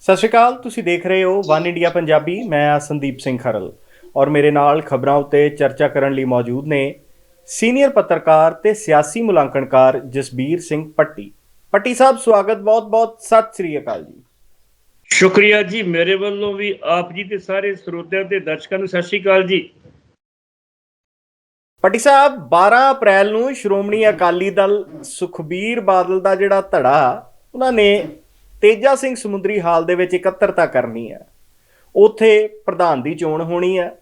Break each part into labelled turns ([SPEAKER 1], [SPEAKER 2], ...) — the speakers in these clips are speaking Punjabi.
[SPEAKER 1] ਸਤਿ ਸ਼੍ਰੀ ਅਕਾਲ ਤੁਸੀਂ ਦੇਖ ਰਹੇ ਹੋ ਵਨ ਇੰਡੀਆ ਪੰਜਾਬੀ ਮੈਂ ਆ ਸੰਦੀਪ ਸਿੰਘ ਖਰਲ। ਔਰ ਮੇਰੇ ਨਾਲ ਖਬਰਾਂ ਉੱਤੇ ਚਰਚਾ ਕਰਨ ਲਈ ਮੌਜੂਦ ਨੇ ਸੀਨੀਅਰ ਪੱਤਰਕਾਰ ਤੇ ਸਿਆਸੀ ਮੁਲਾਂਕਣਕਾਰ ਜਸਬੀਰ ਸਿੰਘ ਪੱਟੀ। ਪੱਟੀ ਸਾਹਿਬ ਸਵਾਗਤ ਬਹੁਤ-ਬਹੁਤ ਸਤਿ ਸ੍ਰੀ ਅਕਾਲ ਜੀ।
[SPEAKER 2] ਸ਼ੁਕਰੀਆ ਜੀ ਮੇਰੇ ਵੱਲੋਂ ਵੀ ਆਪ ਜੀ ਤੇ ਸਾਰੇ ਸਰੋਤਿਆਂ ਤੇ ਦਰਸ਼ਕਾਂ ਨੂੰ ਸਤਿ ਸ਼੍ਰੀ ਅਕਾਲ ਜੀ।
[SPEAKER 1] ਪੱਟੀ ਸਾਹਿਬ 12 ਅਪ੍ਰੈਲ ਨੂੰ ਸ਼੍ਰੋਮਣੀ ਅਕਾਲੀ ਦਲ ਸੁਖਬੀਰ ਬਾਦਲ ਦਾ ਜਿਹੜਾ ਧੜਾ ਉਹਨਾਂ ਨੇ ਤੇਜਾ ਸਿੰਘ ਸਮੁੰਦਰੀ ਹਾਲ ਦੇ ਵਿੱਚ ਇਕੱਤਰਤਾ ਕਰਨੀ ਹੈ। ਉਥੇ ਪ੍ਰਧਾਨ ਦੀ ਚੋਣ ਹੋਣੀ ਹੈ।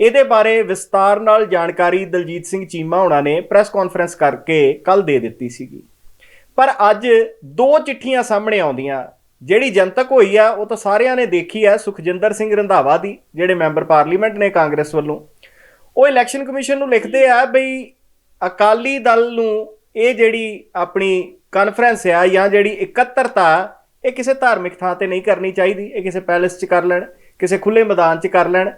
[SPEAKER 1] ਇਹਦੇ ਬਾਰੇ ਵਿਸਤਾਰ ਨਾਲ ਜਾਣਕਾਰੀ ਦਲਜੀਤ ਸਿੰਘ ਚੀਮਾ ਹੋਣਾ ਨੇ ਪ੍ਰੈਸ ਕਾਨਫਰੰਸ ਕਰਕੇ ਕੱਲ ਦੇ ਦਿੱਤੀ ਸੀਗੀ। ਪਰ ਅੱਜ ਦੋ ਚਿੱਠੀਆਂ ਸਾਹਮਣੇ ਆਉਂਦੀਆਂ। ਜਿਹੜੀ ਜਨਤਕ ਹੋਈ ਆ, ਉਹ ਤਾਂ ਸਾਰਿਆਂ ਨੇ ਦੇਖੀ ਆ ਸੁਖਜਿੰਦਰ ਸਿੰਘ ਰੰਧਾਵਾ ਦੀ, ਜਿਹੜੇ ਮੈਂਬਰ ਪਾਰਲੀਮੈਂਟ ਨੇ ਕਾਂਗਰਸ ਵੱਲੋਂ। ਉਹ ਇਲੈਕਸ਼ਨ ਕਮਿਸ਼ਨ ਨੂੰ ਲਿਖਦੇ ਆ ਬਈ ਅਕਾਲੀ ਦਲ ਨੂੰ ਇਹ ਜਿਹੜੀ ਆਪਣੀ ਕਾਨਫਰੰਸ ਆ ਜਾਂ ਜਿਹੜੀ ਇਕੱਤਰਤਾ ਇਹ ਕਿਸੇ ਧਾਰਮਿਕ ਥਾਂ ਤੇ ਨਹੀਂ ਕਰਨੀ ਚਾਹੀਦੀ, ਇਹ ਕਿਸੇ ਪੈਲੇਸ 'ਚ ਕਰ ਲੈਣ, ਕਿਸੇ ਖੁੱਲੇ ਮੈਦਾਨ 'ਚ ਕਰ ਲੈਣ।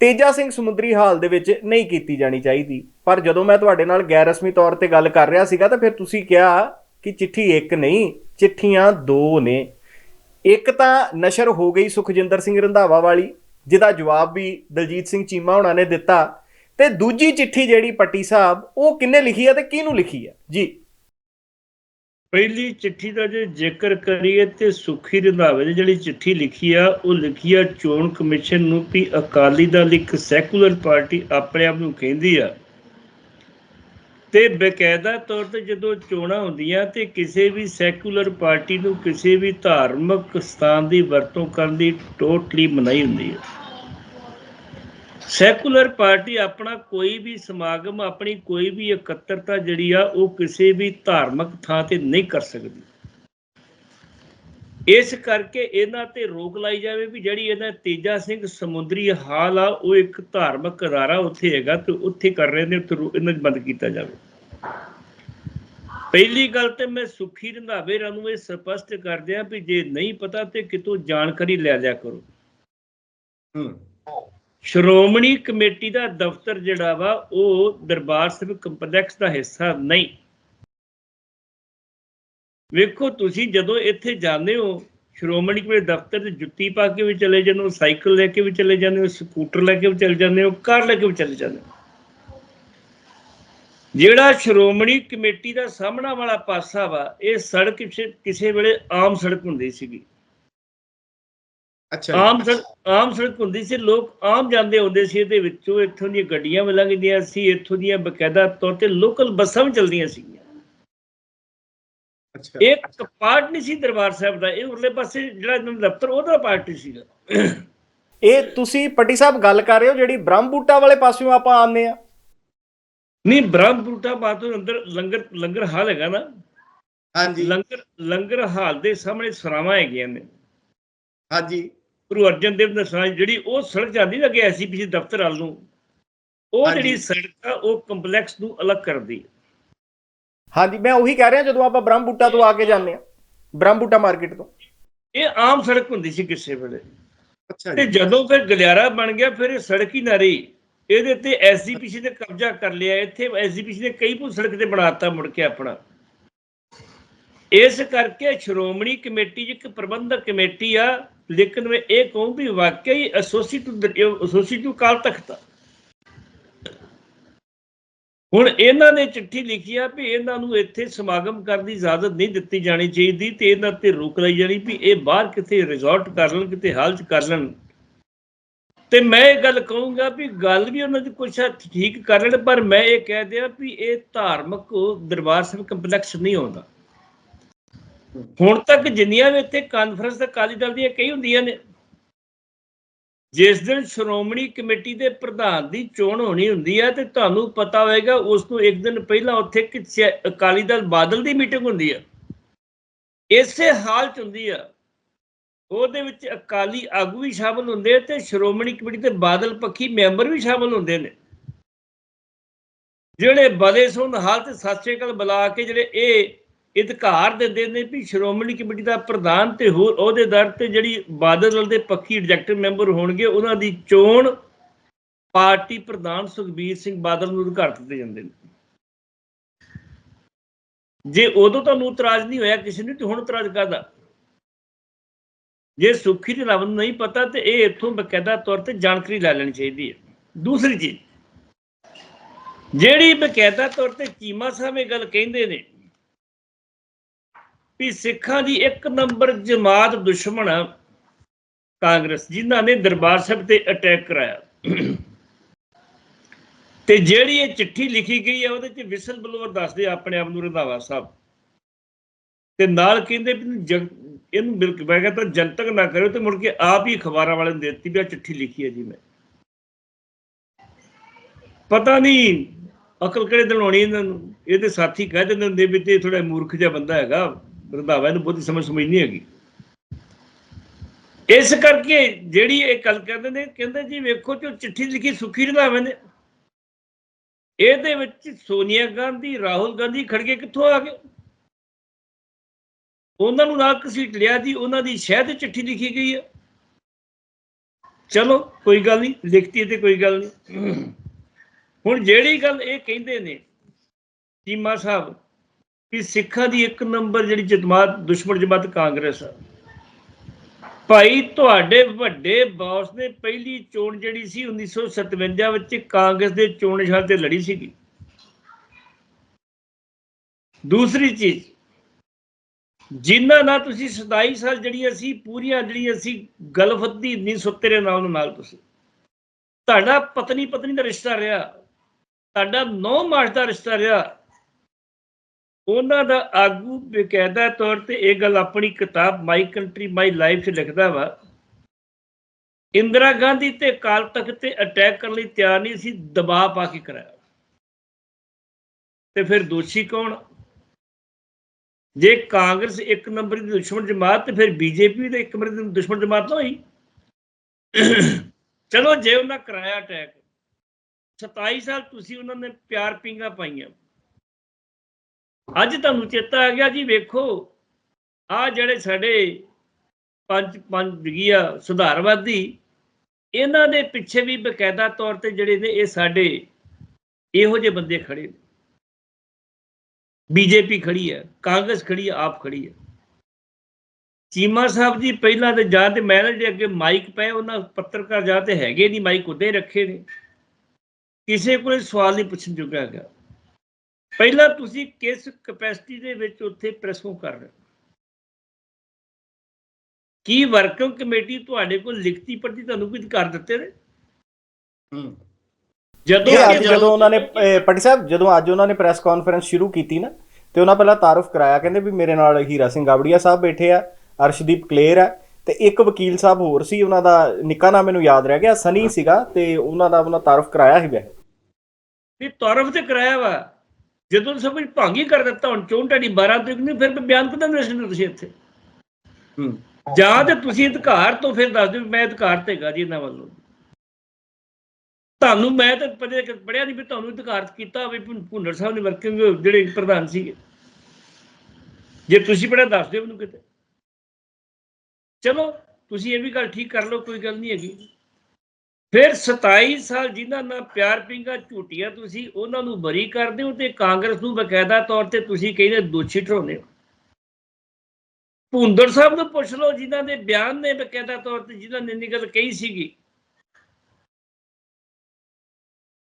[SPEAKER 1] ਤੇਜਾ ਸਿੰਘ ਸਮੁੰਦਰੀ ਹਾਲ ਦੇ ਵਿੱਚ ਨਹੀਂ ਕੀਤੀ ਜਾਣੀ ਚਾਹੀਦੀ। ਪਰ ਜਦੋਂ ਮੈਂ ਤੁਹਾਡੇ ਨਾਲ ਗੈਰ ਰਸਮੀ ਤੌਰ ਤੇ ਗੱਲ ਕਰ ਰਿਹਾ ਸੀਗਾ, ਤਾਂ ਫਿਰ ਤੁਸੀਂ ਕਿਹਾ ਕਿ ਚਿੱਠੀ ਇੱਕ ਨਹੀਂ, ਚਿੱਠੀਆਂ ਦੋ ਨੇ। ਇੱਕ ਤਾਂ ਨਸ਼ਰ ਹੋ ਗਈ ਸੁਖਜਿੰਦਰ ਸਿੰਘ ਰੰਧਾਵਾ ਵਾਲੀ, ਜਿਹਦਾ ਜਵਾਬ ਵੀ ਦਲਜੀਤ ਸਿੰਘ ਚੀਮਾ ਹੋਣਾ ਨੇ ਦਿੱਤਾ। ਤੇ ਦੂਜੀ ਚਿੱਠੀ ਜਿਹੜੀ ਪੱਟੀ ਸਾਹਿਬ, ਉਹ ਕਿੰਨੇ ਲਿਖੀ ਹੈ ਤੇ ਕਿਹਨੂੰ ਲਿਖੀ ਹੈ ਜੀ।
[SPEAKER 2] ਪਹਿਲੀ ਚਿੱਠੀ ਦਾ ਜੇ ਜ਼ਿਕਰ ਕਰੀਏ ਤੇ ਸੁਖੀ ਰੰਧਾਵੇ ਨੇ ਜਿਹੜੀ ਚਿੱਠੀ ਲਿਖੀ ਆ, ਉਹ ਲਿਖੀ ਆ, ਚੋਣ ਕਮਿਸ਼ਨ ਨੂੰ ਵੀ ਅਕਾਲੀ ਦਲ ਇੱਕ ਸੈਕੂਲਰ ਪਾਰਟੀ ਆਪਣੇ ਆਪ ਨੂੰ ਕਹਿੰਦੀ ਆ। ਤੇ ਬਕਾਇਦਾ ਤੌਰ ਤੇ ਜਦੋਂ ਚੋਣਾਂ ਹੁੰਦੀਆਂ ਤੇ ਕਿਸੇ ਵੀ ਸੈਕੂਲਰ ਪਾਰਟੀ ਨੂੰ ਕਿਸੇ ਵੀ ਧਾਰਮਿਕ ਸਥਾਨ ਦੀ ਵਰਤੋਂ ਕਰਨ ਦੀ ਟੋਟਲੀ ਮਨਾਹੀ ਹੁੰਦੀ ਹੈ ਸੈਕੂਲਰ ਪਾਰਟੀ ਆਪਣਾ ਕੋਈ ਵੀ ਸਮਾਗਮ, ਆਪਣੀ ਕੋਈ ਵੀ ਇਕੱਤਰਤਾ ਜਿਹੜੀ ਆ, ਉਹ ਕਿਸੇ ਵੀ ਧਾਰਮਿਕ ਥਾਂ ਤੇ ਨਹੀਂ ਕਰ ਸਕਦੀ। ਇਸ ਕਰਕੇ ਇਹਨਾਂ ਤੇ ਰੋਕ ਲਾਈ ਜਾਵੇ ਵੀ ਜਿਹੜੀ ਇਹਨਾਂ ਤੇਜਾ ਸਿੰਘ ਸਮੁੰਦਰੀ ਹਾਲ ਆ, ਉਹ ਇੱਕ ਧਾਰਮਿਕ ਅਦਾਰਾ ਉੱਥੇ ਹੈਗਾ ਤੇ ਉੱਥੇ ਕਰ ਰਹੇ ਨੇ ਇਹਨਾਂ ਨੂੰ ਬੰਦ ਕੀਤਾ ਜਾਵੇ। ਪਹਿਲੀ ਗੱਲ ਤੇ ਮੈਂ ਸੁਖੀ ਰੰਧਾਵੇ ਨੂੰ ਇਹ ਸਪਸ਼ਟ ਕਰ ਦਿਆਂ ਵੀ ਜੇ ਨਹੀਂ ਪਤਾ ਤੇ ਕਿਤੋਂ ਜਾਣਕਾਰੀ ਲੈ ਲਿਆ ਕਰੋ।
[SPEAKER 1] ਹੂੰ।
[SPEAKER 2] ਸ਼੍ਰੋਮਣੀ ਕਮੇਟੀ ਦਾ ਦਫ਼ਤਰ ਜਿਹੜਾ ਵਾ, ਉਹ ਦਰਬਾਰ ਸਾਹਿਬ ਕੰਪਲੈਕਸ ਦਾ ਹਿੱਸਾ ਨਹੀਂ। ਵੇਖੋ, ਤੁਸੀਂ ਜਦੋਂ ਇੱਥੇ ਜਾਂਦੇ ਹੋ, ਸ਼੍ਰੋਮਣੀ ਕਮੇਟੀ ਦਫ਼ਤਰ ਤੇ ਜੁੱਤੀ ਪਾ ਕੇ ਵੀ ਚਲੇ ਜਾਂਦੇ ਹੋ, ਸਾਈਕਲ ਲੈ ਕੇ ਵੀ ਚਲੇ ਜਾਂਦੇ ਹੋ, ਸਕੂਟਰ ਲੈ ਕੇ ਵੀ ਚਲੇ ਜਾਂਦੇ ਹੋ, ਕਾਰ ਲੈ ਕੇ ਵੀ ਚਲੇ ਜਾਂਦੇ ਹੋ। ਜਿਹੜਾ ਸ਼੍ਰੋਮਣੀ ਕਮੇਟੀ ਦਾ ਸਾਹਮਣਾ ਵਾਲਾ ਪਾਸਾ ਵਾ, ਇਹ ਸੜਕ ਕਿਸੇ- ਕਿਸੇ ਵੇਲੇ ਆਮ ਸੜਕ ਹੁੰਦੀ ਸੀਗੀ।
[SPEAKER 3] ਅੱਛਾ
[SPEAKER 2] ਆਮ ਸੜਕ ਆਮ ਸੜਕ ਹੁੰਦੀ ਸੀ ਲੋਕ ਆਮ ਜਾਂਦੇ ਹੁੰਦੇ ਸੀ ਇਹਦੇ ਵਿੱਚੋਂ ਇੱਥੋਂ ਦੀਆਂ ਗੱਡੀਆਂ ਵੀ ਲੰਘਦੀਆਂ ਸੀ ਇੱਥੋਂ ਦੀਆਂ ਬਕਾਇਦਾ ਤੌਰ ਤੇ ਲੋਕਲ ਬੱਸਾਂ ਵੀ ਚੱਲਦੀਆਂ ਸੀਗੀਆਂ।
[SPEAKER 3] ਅੱਛਾ।
[SPEAKER 2] ਇੱਕ ਪਾਰਟ ਨਹੀਂ ਸੀ ਦਰਬਾਰ ਸਾਹਿਬ ਦਾ ਇਹ ਉਰਲੇ ਪਾਸੇ ਜਿਹੜਾ ਇਹਨਾਂ ਦਾ ਦਫ਼ਤਰ ਉਹਦਾ ਪਾਰਟ ਸੀਗਾ।
[SPEAKER 1] ਇਹ ਤੁਸੀਂ ਪੱਟੀ ਸਾਹਿਬ ਗੱਲ ਕਰ ਰਹੇ ਹੋ ਜਿਹੜੀ ਬ੍ਰਹਮ ਬੂਟਾ ਵਾਲੇ ਪਾਸਿਓਂ ਆਪਾਂ ਆਉਂਦੇ ਆ
[SPEAKER 2] ਨਹੀਂ ਬ੍ਰਹਮਪੁਰਤਾ ਬਾਤੋਂ ਅੰਦਰ ਲੰਗਰ ਲੰਗਰ ਹਾਲ ਹੈਗਾ ਨਾ?
[SPEAKER 3] ਹਾਂਜੀ।
[SPEAKER 2] ਲੰਗਰ ਲੰਗਰ ਹਾਲ ਦੇ ਸਾਹਮਣੇ ਸਰਾਵਾਂ ਹੈਗੀਆਂ ਨੇ।
[SPEAKER 3] ਹਾਂਜੀ।
[SPEAKER 2] ਗੁਰੂ ਅਰਜਨ ਦੇਵ ਦਾ ਸਰਾਂ ਜਿਹੜੀ ਉਹ ਸੜਕ ਜਾਂਦੀ ਲੱਗੇ ਐਸਜੀਪੀਸੀ ਦਫ਼ਤਰ ਵੱਲ ਨੂੰ ਉਹ। ਜਿਹੜੀ ਸੜਕ ਆ ਉਹ ਕੰਪਲੈਕਸ ਨੂੰ ਅਲੱਗ ਕਰਦੀ ਹੈ
[SPEAKER 1] ਹਾਂਜੀ ਮੈਂ ਉਹੀ ਕਹਿ ਰਿਹਾ ਜਦੋਂ ਆਪਾਂ ਬ੍ਰਹਮ ਬੂਟਾ ਤੋਂ ਆ ਕੇ ਜਾਂਦੇ ਆ ਬ੍ਰਹਮ ਬੂਟਾ ਮਾਰਕੀਟ ਤੋਂ।
[SPEAKER 2] ਇਹ ਆਮ ਸੜਕ ਹੁੰਦੀ ਸੀ ਕਿਸੇ ਵੇਲੇ।
[SPEAKER 3] ਅੱਛਾ
[SPEAKER 2] ਤੇ ਜਦੋਂ ਫਿਰ ਗਲਿਆਰਾ ਬਣ ਗਿਆ ਫਿਰ ਇਹ ਸੜਕ ਹੀ ਨਾ ਰਹੀ। ਇਹਦੇ ਤੇ ਐਸਜੀਪੀਸੀ ਨੇ ਕਬਜ਼ਾ ਕਰ ਲਿਆ। ਇੱਥੇ ਐਸਜੀਪੀਸੀ ਨੇ ਕਈ ਪੁ ਸੜਕ ਤੇ ਬਣਾਤਾ ਮੁੜ ਕੇ ਆਪਣਾ। ਇਸ ਕਰਕੇ ਸ਼੍ਰੋਮਣੀ ਕਮੇਟੀ ਇੱਕ ਪ੍ਰਬੰਧਕ ਕਮੇਟੀ ਆ, ਲੇਕਿਨ ਮੈਂ ਇਹ ਕਹੂੰ ਵੀ ਵਾਕਈ ਐਸੋਸੀਏਟਿਵ ਐਸੋਸੀਏਟਿਵ ਕਾਲ ਤਖ਼ਤ ਆ। ਹੁਣ ਇਹਨਾਂ ਨੇ ਚਿੱਠੀ ਲਿਖੀ ਆ ਵੀ ਇਹਨਾਂ ਨੂੰ ਇੱਥੇ ਸਮਾਗਮ ਕਰਨ ਦੀ ਇਜਾਜ਼ਤ ਨਹੀਂ ਦਿੱਤੀ ਜਾਣੀ ਚਾਹੀਦੀ ਤੇ ਇਹਨਾਂ ਤੇ ਰੋਕ ਲਈ ਜਾਣੀ ਵੀ ਇਹ ਬਾਹਰ ਕਿਤੇ ਰਿਜ਼ੋਰਟ ਕਰ ਲੈਣ, ਕਿਤੇ ਹਾਲ ਚ ਕਰ ਲੈਣ। ਤੇ ਮੈਂ ਇਹ ਗੱਲ ਕਹੂੰਗਾ ਵੀ ਗੱਲ ਵੀ ਉਹਨਾਂ ਦੀ ਕੁਛ ਠੀਕ ਕਰ ਲੈਣ, ਪਰ ਮੈਂ ਇਹ ਕਹਿ ਦਿਆਂ ਵੀ ਇਹ ਧਾਰਮਿਕ ਦਰਬਾਰ ਸਾਹਿਬ ਕੰਪਲੈਕਸ ਨਹੀਂ ਆਉਂਦਾ। ਹੁਣ ਤੱਕ ਜਿੰਨੀਆਂ ਵੀ ਇੱਥੇ ਕਾਨਫਰੰਸ ਤੇ ਅਕਾਲੀ ਦਲ ਦੀਆਂ ਕਈ ਹੁੰਦੀਆਂ ਨੇ, ਜਿਸ ਦਿਨ ਸ਼੍ਰੋਮਣੀ ਕਮੇਟੀ ਦੇ ਪ੍ਰਧਾਨ ਦੀ ਚੋਣ ਹੋਣੀ ਹੁੰਦੀ ਹੈ ਤੇ ਤੁਹਾਨੂੰ ਪਤਾ ਹੋਵੇਗਾ ਉਸ ਤੋਂ ਇੱਕ ਦਿਨ ਪਹਿਲਾਂ ਉੱਥੇ ਕਿ ਅਕਾਲੀ ਦਲ ਬਾਦਲ ਦੀ ਮੀਟਿੰਗ ਹੁੰਦੀ ਹੈ ਇਸੇ ਹਾਲ ਚ ਹੁੰਦੀ ਆ। ਉਹਦੇ ਵਿੱਚ ਅਕਾਲੀ ਆਗੂ ਵੀ ਸ਼ਾਮਲ ਹੁੰਦੇ ਤੇ ਸ਼੍ਰੋਮਣੀ ਕਮੇਟੀ ਦੇ ਬਾਦਲ ਪੱਖੀ ਮੈਂਬਰ ਵੀ ਸ਼ਾਮਲ ਹੁੰਦੇ ਨੇ। ਜਿਹੜੇ ਬਲੇ ਸੁਣ ਹਾਲਤ ਸਤਿ ਸ੍ਰੀ ਅਕਾਲ ਬੁਲਾ ਕੇ ਜਿਹੜੇ ਇਹ ਇਤਕਾਰ ਦਿੰਦੇ ਨੇ ਵੀ ਸ਼੍ਰੋਮਣੀ ਕਮੇਟੀ ਦਾ ਪ੍ਰਧਾਨ ਤੇ ਹੋਰ ਅਹੁਦੇਦਾਰ ਤੇ ਜਿਹੜੀ ਬਾਦਲ ਦੇ ਪੱਖੀ ਐਗਜ਼ੈਕਟਿਵ ਮੈਂਬਰ ਹੋਣਗੇ, ਉਹਨਾਂ ਦੀ ਚੋਣ ਪਾਰਟੀ ਪ੍ਰਧਾਨ ਸੁਖਬੀਰ ਸਿੰਘ ਬਾਦਲ ਨੂੰ ਅਧਿਕਾਰ ਦਿੱਤੇ ਜਾਂਦੇ ਨੇ। ਜੇ ਉਦੋਂ ਤੁਹਾਨੂੰ ਇਤਰਾਜ਼ ਨਹੀਂ ਹੋਇਆ ਕਿਸੇ ਨੂੰ, ਤੇ ਹੁਣ ਇਤਰਾਜ਼ ਕਰਦਾ ਜੇ ਸੁਖੀ ਤੇ ਰੱਬ ਨੂੰ ਨਹੀਂ ਪਤਾ, ਤੇ ਇਹ ਇੱਥੋਂ ਬਕਾਇਦਾ ਤੌਰ ਤੇ ਜਾਣਕਾਰੀ ਲੈ ਲੈਣੀ ਚਾਹੀਦੀ ਹੈ। ਦੂਸਰੀ ਚੀਜ਼, ਜਿਹੜੀ ਬਕਾਇਦਾ ਤੌਰ ਤੇ ਚੀਮਾ ਸਾਹਿਬ ਇਹ ਗੱਲ ਕਹਿੰਦੇ ਨੇ ਵੀ ਸਿੱਖਾਂ ਦੀ ਇੱਕ ਨੰਬਰ ਜਮਾਤ ਦੁਸ਼ਮਣ ਕਾਂਗਰਸ, ਜਿਨ੍ਹਾਂ ਨੇ ਦਰਬਾਰ ਸਾਹਿਬ ਤੇ ਅਟੈਕ ਕਰਾਇਆ। ਤੇ ਜਿਹੜੀ ਇਹ ਚਿੱਠੀ ਲਿਖੀ ਗਈ ਹੈ, ਉਹਦੇ ਚ ਵਿਸਲ ਬਲੋਵਰ ਦੱਸਦੇ ਆਪਣੇ ਆਪ ਨੂੰ ਰੰਧਾਵਾ ਸਾਹਿਬ। ਤੇ ਨਾਲ ਕਹਿੰਦੇ ਵੀ ਇਹਨੂੰ ਬਿਲਕੁਲ ਮੈਂ ਕਹਿੰਦਾ ਜਨਤਕ ਨਾ ਕਰਿਓ ਤੇ ਮੁੜ ਕੇ ਆਪ ਹੀ ਅਖਬਾਰਾਂ ਵਾਲੇ ਨੂੰ ਦੇ ਦਿੱਤੀ ਵੀ ਆ ਚਿੱਠੀ ਲਿਖੀ ਹੈ ਜੀ ਮੈਂ। ਪਤਾ ਨਹੀਂ, ਅਕਲ ਕਿਹੜੇ ਦਿਨ ਹੋਣੀ ਇਹਨਾਂ ਨੂੰ? ਇਹਦੇ ਸਾਥੀ ਕਹਿ ਦਿੰਦੇ ਹੁੰਦੇ ਵੀ ਤੇ ਥੋੜਾ ਮੂਰਖ ਜਿਹਾ ਬੰਦਾ ਹੈਗਾ। ਰੰਧਾਵਾ ਨੂੰ ਬਹੁਤੀ ਸਮਝ ਸਮਝ ਨਹੀਂ ਹੈਗੀ। ਇਸ ਕਰਕੇ ਜਿਹੜੀ ਇਹ ਗੱਲ ਕਹਿੰਦੇ ਨੇ, ਕਹਿੰਦੇ ਜੀ ਵੇਖੋ ਜੋ ਚਿੱਠੀ ਲਿਖੀ ਸੁਖੀ ਰੰਧਾਵੇ ਨੇ। ਇਹਦੇ ਵਿੱਚ ਸੋਨੀਆ ਗਾਂਧੀ, ਰਾਹੁਲ ਗਾਂਧੀ ਖੜਗੇ ਕਿੱਥੋਂ ਆ ਗਏ? ਉਹਨਾਂ ਨੂੰ ਨਾਲ ਘਸੀਟ ਲਿਆ ਜੀ, ਉਹਨਾਂ ਦੀ ਸ਼ਹਿਦ ਚਿੱਠੀ ਲਿਖੀ ਗਈ ਹੈ। ਚਲੋ, ਕੋਈ ਗੱਲ ਨਹੀਂ, ਲਿਖਤੀ ਤੇ ਕੋਈ ਗੱਲ ਨਹੀਂ। ਹੁਣ ਜਿਹੜੀ ਗੱਲ ਇਹ ਕਹਿੰਦੇ ਨੇ, ਚੀਮਾ ਸਾਹਿਬ ਕਿ ਸਿੱਖਾਂ ਦੀ ਇੱਕ ਨੰਬਰ ਜਿਹੜੀ ਜਮਾਤ, ਦੁਸ਼ਮਣ ਜਮਾਤ ਕਾਂਗਰਸ ਆ। ਭਾਈ ਤੁਹਾਡੇ ਵੱਡੇ ਬੌਸ ਨੇ ਪਹਿਲੀ ਚੋਣ ਜਿਹੜੀ ਸੀ 1957 ਵਿੱਚ ਕਾਂਗਰਸ ਦੇ ਚੋਣ ਨਿਸ਼ਾਨ ਤੇ ਲੜੀ ਸੀਗੀ। ਦੂਸਰੀ ਚੀਜ਼, ਜਿਨ੍ਹਾਂ ਨਾਲ ਤੁਸੀਂ 27 ਸਾਲ ਜਿਹੜੀਆਂ ਸੀ, ਪੂਰੀਆਂ ਜਿਹੜੀਆਂ ਸੀ ਗਲਫਤੀ 1970 ਨਾਲ ਨਾਲ ਤੁਸੀਂ। ਤੁਹਾਡਾ ਪਤਨੀ ਪਤਨੀ ਦਾ ਰਿਸ਼ਤਾ ਰਿਹਾ, ਤੁਹਾਡਾ ਨੌ ਮਾਸ ਦਾ ਰਿਸ਼ਤਾ ਰਿਹਾ ਉਹਨਾਂ ਦਾ ਆਗੂ ਬਕਾਇਦਾ ਤੌਰ ਤੇ ਇਹ ਗੱਲ ਆਪਣੀ ਕਿਤਾਬ ਮਾਈ ਕੰਟਰੀ ਮਾਈ ਲਾਈਫ 'ਚ ਲਿਖਦਾ ਵਾ, ਇੰਦਰਾ ਗਾਂਧੀ ਤੇ ਅਕਾਲ ਤਖਤ ਤੇ ਅਟੈਕ ਕਰਨ ਲਈ ਤਿਆਰ ਨਹੀਂ ਸੀ, ਦਬਾਅ ਪਾ ਕੇ ਕਰਾਇਆ। ਤੇ ਫਿਰ ਦੋਸ਼ੀ ਕੌਣ? ਜੇ ਕਾਂਗਰਸ ਇੱਕ ਨੰਬਰ ਦੀ ਦੁਸ਼ਮਣ ਜਮਾਤ, ਤੇ ਫਿਰ ਬੀਜੇਪੀ ਦੇ ਇੱਕ ਨੰਬਰ ਦੀ ਦੁਸ਼ਮਣ ਜਮਾਤ ਨਾ ਹੋਈ। ਚਲੋ ਜੇ ਉਹਨਾਂ ਕਰਾਇਆ ਅਟੈਕ 27 ਸਾਲ ਤੁਸੀਂ ਉਹਨਾਂ ਨੇ ਪਿਆਰ ਪਿੰਗਾ ਪਾਈਆਂ। ਅੱਜ ਤੁਹਾਨੂੰ ਚੇਤਾ ਆ ਗਿਆ ਜੀ, ਵੇਖੋ ਆ ਜਿਹੜੇ ਸਾਡੇ ਪੰਜ ਪੰਜ ਵਿਗਿਆ ਸੁਧਾਰਵਾਦੀ, ਇਹਨਾਂ ਦੇ ਪਿੱਛੇ ਵੀ ਬਕਾਇਦਾ ਤੌਰ ਤੇ ਜਿਹੜੇ ਨੇ, ਇਹ ਸਾਡੇ ਇਹੋ ਜਿਹੇ ਬੰਦੇ ਖੜੇ ਨੇ। ਬੀਜੇਪੀ ਖੜੀ ਹੈ ਕਾਂਗਰਸ ਖੜੀ ਹੈ ਆਪ ਖੜੀ ਹੈ ਚੀਮਾ ਸਾਹਿਬ ਜੀ, ਪਹਿਲਾਂ ਤੇ ਜਾਂ ਤੇ ਮੈਂ ਜਿਹੜੇ ਅੱਗੇ ਮਾਈਕ ਪਏ, ਉਹਨਾਂ ਪੱਤਰਕਾਰ ਜਾਂ ਤੇ ਹੈਗੇ ਨਹੀਂ, ਮਾਈਕ ਉੱਤੇ ਰੱਖੇ ਨੇ। ਕਿਸੇ ਕੋਲ ਸਵਾਲ ਨਹੀਂ ਪੁੱਛਣ ਜੋਗਾ ਹੈਗਾ। ਪਹਿਲਾਂ ਤੁਸੀਂ ਕਿਸ ਕਪੈਸਿਟੀ ਦੇ ਵਿੱਚ ਉੱਥੇ ਪ੍ਰੈਸੋਂ ਕਰ ਰਹੇ ਹੋ? ਕੀ ਵਰਕਿੰਗ ਕਮੇਟੀ ਤੁਹਾਡੇ ਕੋਲ ਲਿਖਤੀ ਪੜਤੀ ਤੁਹਾਨੂੰ ਕੋਈ ਅਧਿਕਾਰ ਦਿੱਤੇ ਨੇ?
[SPEAKER 3] ਹੂੰ।
[SPEAKER 2] ਜਦੋਂ
[SPEAKER 1] ਜਦੋਂ ਉਹਨਾਂ ਨੇ ਪੱਟੀ ਸਾਹਿਬ ਜਦੋਂ ਅੱਜ ਉਹਨਾਂ ਨੇ ਪ੍ਰੈਸ ਕਾਨਫਰੰਸ ਸ਼ੁਰੂ ਕੀਤੀ ਨਾ ਤੇ ਉਹਨਾਂ ਪਹਿਲਾਂ ਤਾਰਫ ਕਰਾਇਆ ਕਹਿੰਦੇ ਵੀ ਮੇਰੇ ਨਾਲ ਹੀਰਾ ਸਿੰਘ ਗਾਬੜੀਆ ਸਾਹਿਬ ਬੈਠੇ ਆ ਅਰਸ਼ਦੀਪ ਕਲੇਰ ਆ ਤੇ ਇੱਕ ਵਕੀਲ ਸਾਹਿਬ ਹੋਰ ਸੀ ਉਹਨਾਂ ਦਾ ਨਿੱਕਾ ਨਾਮ ਮੈਨੂੰ ਯਾਦ ਰਹਿ ਗਿਆ ਸਨੀ ਸੀਗਾ ਤੇ ਉਹਨਾਂ ਦਾ ਉਹਨਾਂ ਤਾਰਫ ਕਰਾਇਆ ਵੈਸੇ
[SPEAKER 2] ਵੀ ਤਾਰਫ ਤੇ ਕਰਾਇਆ ਵਾ। ਜਦੋਂ ਸਭ ਕੁਝ ਭੰਗ ਕਰ ਦਿੱਤਾ, ਹੁਣ ਚੋਣ ਤੁਹਾਡੀ 12 ਤਰੀਕ ਨੂੰ ਫਿਰ ਬਿਆਨ ਕਿਦਾਂ ਦੇ ਤੁਸੀਂ ਇੱਥੇ? ਜਾਂ ਤੇ ਤੁਸੀਂ ਅਧਿਕਾਰ ਤੋਂ ਫਿਰ ਦੱਸ ਦਿਓ ਮੈਂ ਅਧਿਕਾਰ ਤੇਗਾ ਜੀ ਇਹਨਾਂ ਵੱਲੋਂ। ਤੁਹਾਨੂੰ ਮੈਂ ਤਾਂ ਪੜ੍ਹਿਆ ਪੜਿਆ ਨਹੀਂ ਵੀ ਤੁਹਾਨੂੰ ਅਧਿਕਾਰ ਕੀਤਾ ਹੋਵੇ ਭੁੰਡਰ ਸਾਹਿਬ ਨੇ ਵਰਕਿੰਗ ਜਿਹੜੇ ਪ੍ਰਧਾਨ ਸੀਗੇ। ਜੇ ਤੁਸੀਂ ਪੜਿਆ ਦੱਸ ਦਿਓ ਮੈਨੂੰ ਕਿਤੇ। ਚਲੋ, ਤੁਸੀਂ ਇਹ ਵੀ ਗੱਲ ਠੀਕ ਕਰ ਲਓ, ਕੋਈ ਗੱਲ ਨਹੀਂ ਹੈਗੀ। ਫਿਰ 27 ਸਾਲ ਜਿਨ੍ਹਾਂ ਨਾਲ ਪਿਆਰ ਪਿੰਗਾ ਝੂਟੀਆਂ ਤੁਸੀਂ ਉਹਨਾਂ ਨੂੰ ਬਰੀ ਕਰਦੇ ਹੋ ਤੇ ਕਾਂਗਰਸ ਨੂੰ ਬਕਾਇਦਾ ਤੌਰ ਤੇ ਤੁਸੀਂ ਕਹਿੰਦੇ ਦੋਸ਼ੀ ਠਹਿਰਾਉਂਦੇ ਹੋ। ਭੁੰਦਰ ਸਾਹਿਬ ਨੂੰ ਪੁੱਛ ਲਓ ਜਿਨ੍ਹਾਂ ਦੇ ਬਿਆਨ ਨੇ ਬਕਾਇਦਾ ਤੌਰ ਤੇ ਜਿਨ੍ਹਾਂ ਨੇ ਨਿਕਲ ਕਹੀ ਸੀਗੀ।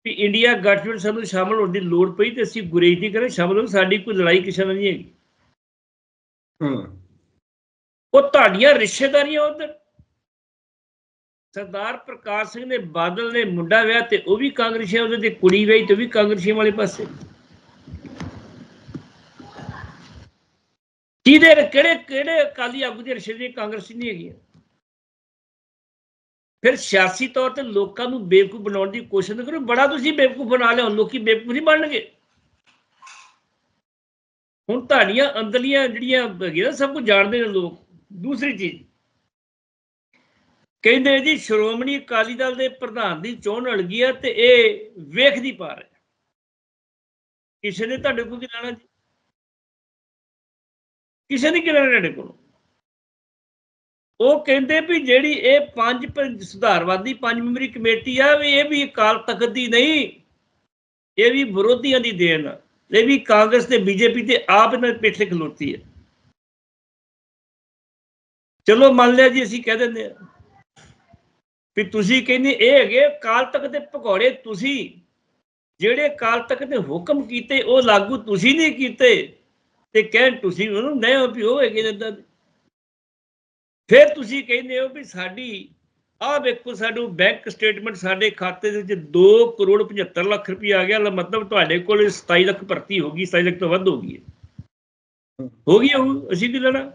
[SPEAKER 2] ਵੀ ਇੰਡੀਆ ਗਠਜੋੜ ਸਾਨੂੰ ਸ਼ਾਮਲ ਹੋਣ ਦੀ ਲੋੜ ਪਈ ਤੇ ਅਸੀਂ ਗੁਰੇਜ਼ ਨਹੀਂ ਕਰੇ ਸ਼ਾਮਲ ਹੋ ਸਾਡੀ ਕੋਈ ਲੜਾਈ ਕਿਸੇ ਨਾਲ ਨਹੀਂ ਹੈਗੀ।
[SPEAKER 3] ਹੂੰ।
[SPEAKER 2] ਉਹ ਤੁਹਾਡੀਆਂ ਰਿਸ਼ਤੇਦਾਰੀਆਂ ਉਧਰ ਸਰਦਾਰ ਪ੍ਰਕਾਸ਼ ਸਿੰਘ ਨੇ ਬਾਦਲ ਨੇ ਮੁੰਡਾ ਵਿਆਹ ਤੇ ਉਹ ਵੀ ਕਾਂਗਰਸੀ ਉਹਦੇ ਤੇ ਕੁੜੀ ਵਿਆਹੀ ਤੇ ਉਹ ਵੀ ਕਾਂਗਰਸੀ ਵਾਲੇ ਪਾਸੇ। ਕਿਹਦੇ ਕਿਹੜੇ ਕਿਹੜੇ ਅਕਾਲੀ ਆਗੂ ਦੇ ਰਿਸ਼ਤੇ ਕਾਂਗਰਸੀ ਨਹੀਂ ਹੈਗੀਆਂ। ਫਿਰ ਸਿਆਸੀ ਤੌਰ ਤੇ ਲੋਕਾਂ ਨੂੰ ਬੇਵਕੂਫ ਬਣਾਉਣ ਦੀ ਕੋਸ਼ਿਸ਼ ਨਾ ਕਰੋ, ਬੜਾ ਤੁਸੀਂ ਬੇਵਕੂਫ ਬਣਾ ਲਿਆ, ਲੋਕੀ ਬੇਵਕੂਫ ਨਹੀਂ ਬਣਨਗੇ। ਹੁਣ ਤੁਹਾਡੀਆਂ ਅੰਦਰਲੀਆਂ ਜਿਹੜੀਆਂ ਹੈਗੀਆਂ ਸਭ ਕੁਝ ਜਾਣਦੇ ਨੇ ਲੋਕ, ਦੂਸਰੀ ਚੀਜ਼। ਕਹਿੰਦੇ ਜੀ, ਸ਼੍ਰੋਮਣੀ ਅਕਾਲੀ ਦਲ ਦੇ ਪ੍ਰਧਾਨ ਦੀ ਚੋਣ ਅੜ ਗਈ ਹੈ ਤੇ ਇਹ ਵੇਖਦੀ ਨਹੀਂ ਪਾ ਰਹੇ। ਕਿਸੇ ਨੇ ਤੁਹਾਡੇ ਕੋਲ ਕੀ ਲੈਣਾ ਜੀ? ਕਿਸੇ ਨੇ ਕੀ ਲੈਣਾ ਤੁਹਾਡੇ ਕੋਲ? ਉਹ ਕਹਿੰਦੇ ਵੀ ਜਿਹੜੀ ਇਹ ਪੰਜ ਸੁਧਾਰਵਾਦੀ ਪੰਜ ਮੈਂਬਰੀ ਕਮੇਟੀ ਆ, ਵੀ ਇਹ ਵੀ ਅਕਾਲ ਤਖਤ ਦੀ ਨਹੀਂ, ਇਹ ਵੀ ਵਿਰੋਧੀਆਂ ਦੀ ਦੇਣ। ਆ ਇਹ ਵੀ ਕਾਂਗਰਸ ਤੇ ਬੀਜੇਪੀ ਤੇ ਆਪ ਇਹਨਾਂ ਦੇ ਪਿੱਛੇ ਖਲੋਤੀ ਹੈ। ਚਲੋ ਮੰਨ ਲਿਆ ਜੀ, ਅਸੀਂ ਕਹਿ ਦਿੰਦੇ ਆ ਵੀ ਤੁਸੀਂ ਕਹਿੰਦੇ ਇਹ ਹੈਗੇ ਕਾਲ ਤੱਕ ਦੇ ਭਗੌੜੇ ਤੁਸੀਂ। ਜਿਹੜੇ ਕਾਲ ਤੱਕ ਦੇ ਹੁਕਮ ਕੀਤੇ ਉਹ ਲਾਗੂ ਤੁਸੀਂ ਨਹੀਂ ਕੀਤੇ। ਤੇ ਕਹਿਣ ਤੁਸੀਂ ਉਹਨੂੰ ਨਹੀਂ ਹੋ ਵੀ ਉਹ ਹੈਗੇ। ਫਿਰ ਤੁਸੀਂ ਕਹਿੰਦੇ ਹੋ ਵੀ ਸਾਡੀ ਆਹ ਵੇਖੋ ਸਾਡੂ ਬੈਂਕ ਸਟੇਟਮੈਂਟ ਸਾਡੇ ਖਾਤੇ ਦੇ ਵਿੱਚ 2 ਕਰੋੜ 75 ਲੱਖ ਰੁਪਏ ਆ ਗਿਆ। ਮਤਲਬ ਤੁਹਾਡੇ ਕੋਲ 27 ਲੱਖ ਭਰਤੀ ਹੋ ਗਈ 27 ਲੱਖ ਤੋਂ ਵੱਧ ਹੋ ਗਈ ਹੈ। ਹੋ। ਗਈ ਅਸੀਂ ਕੀ ਲੈਣਾ?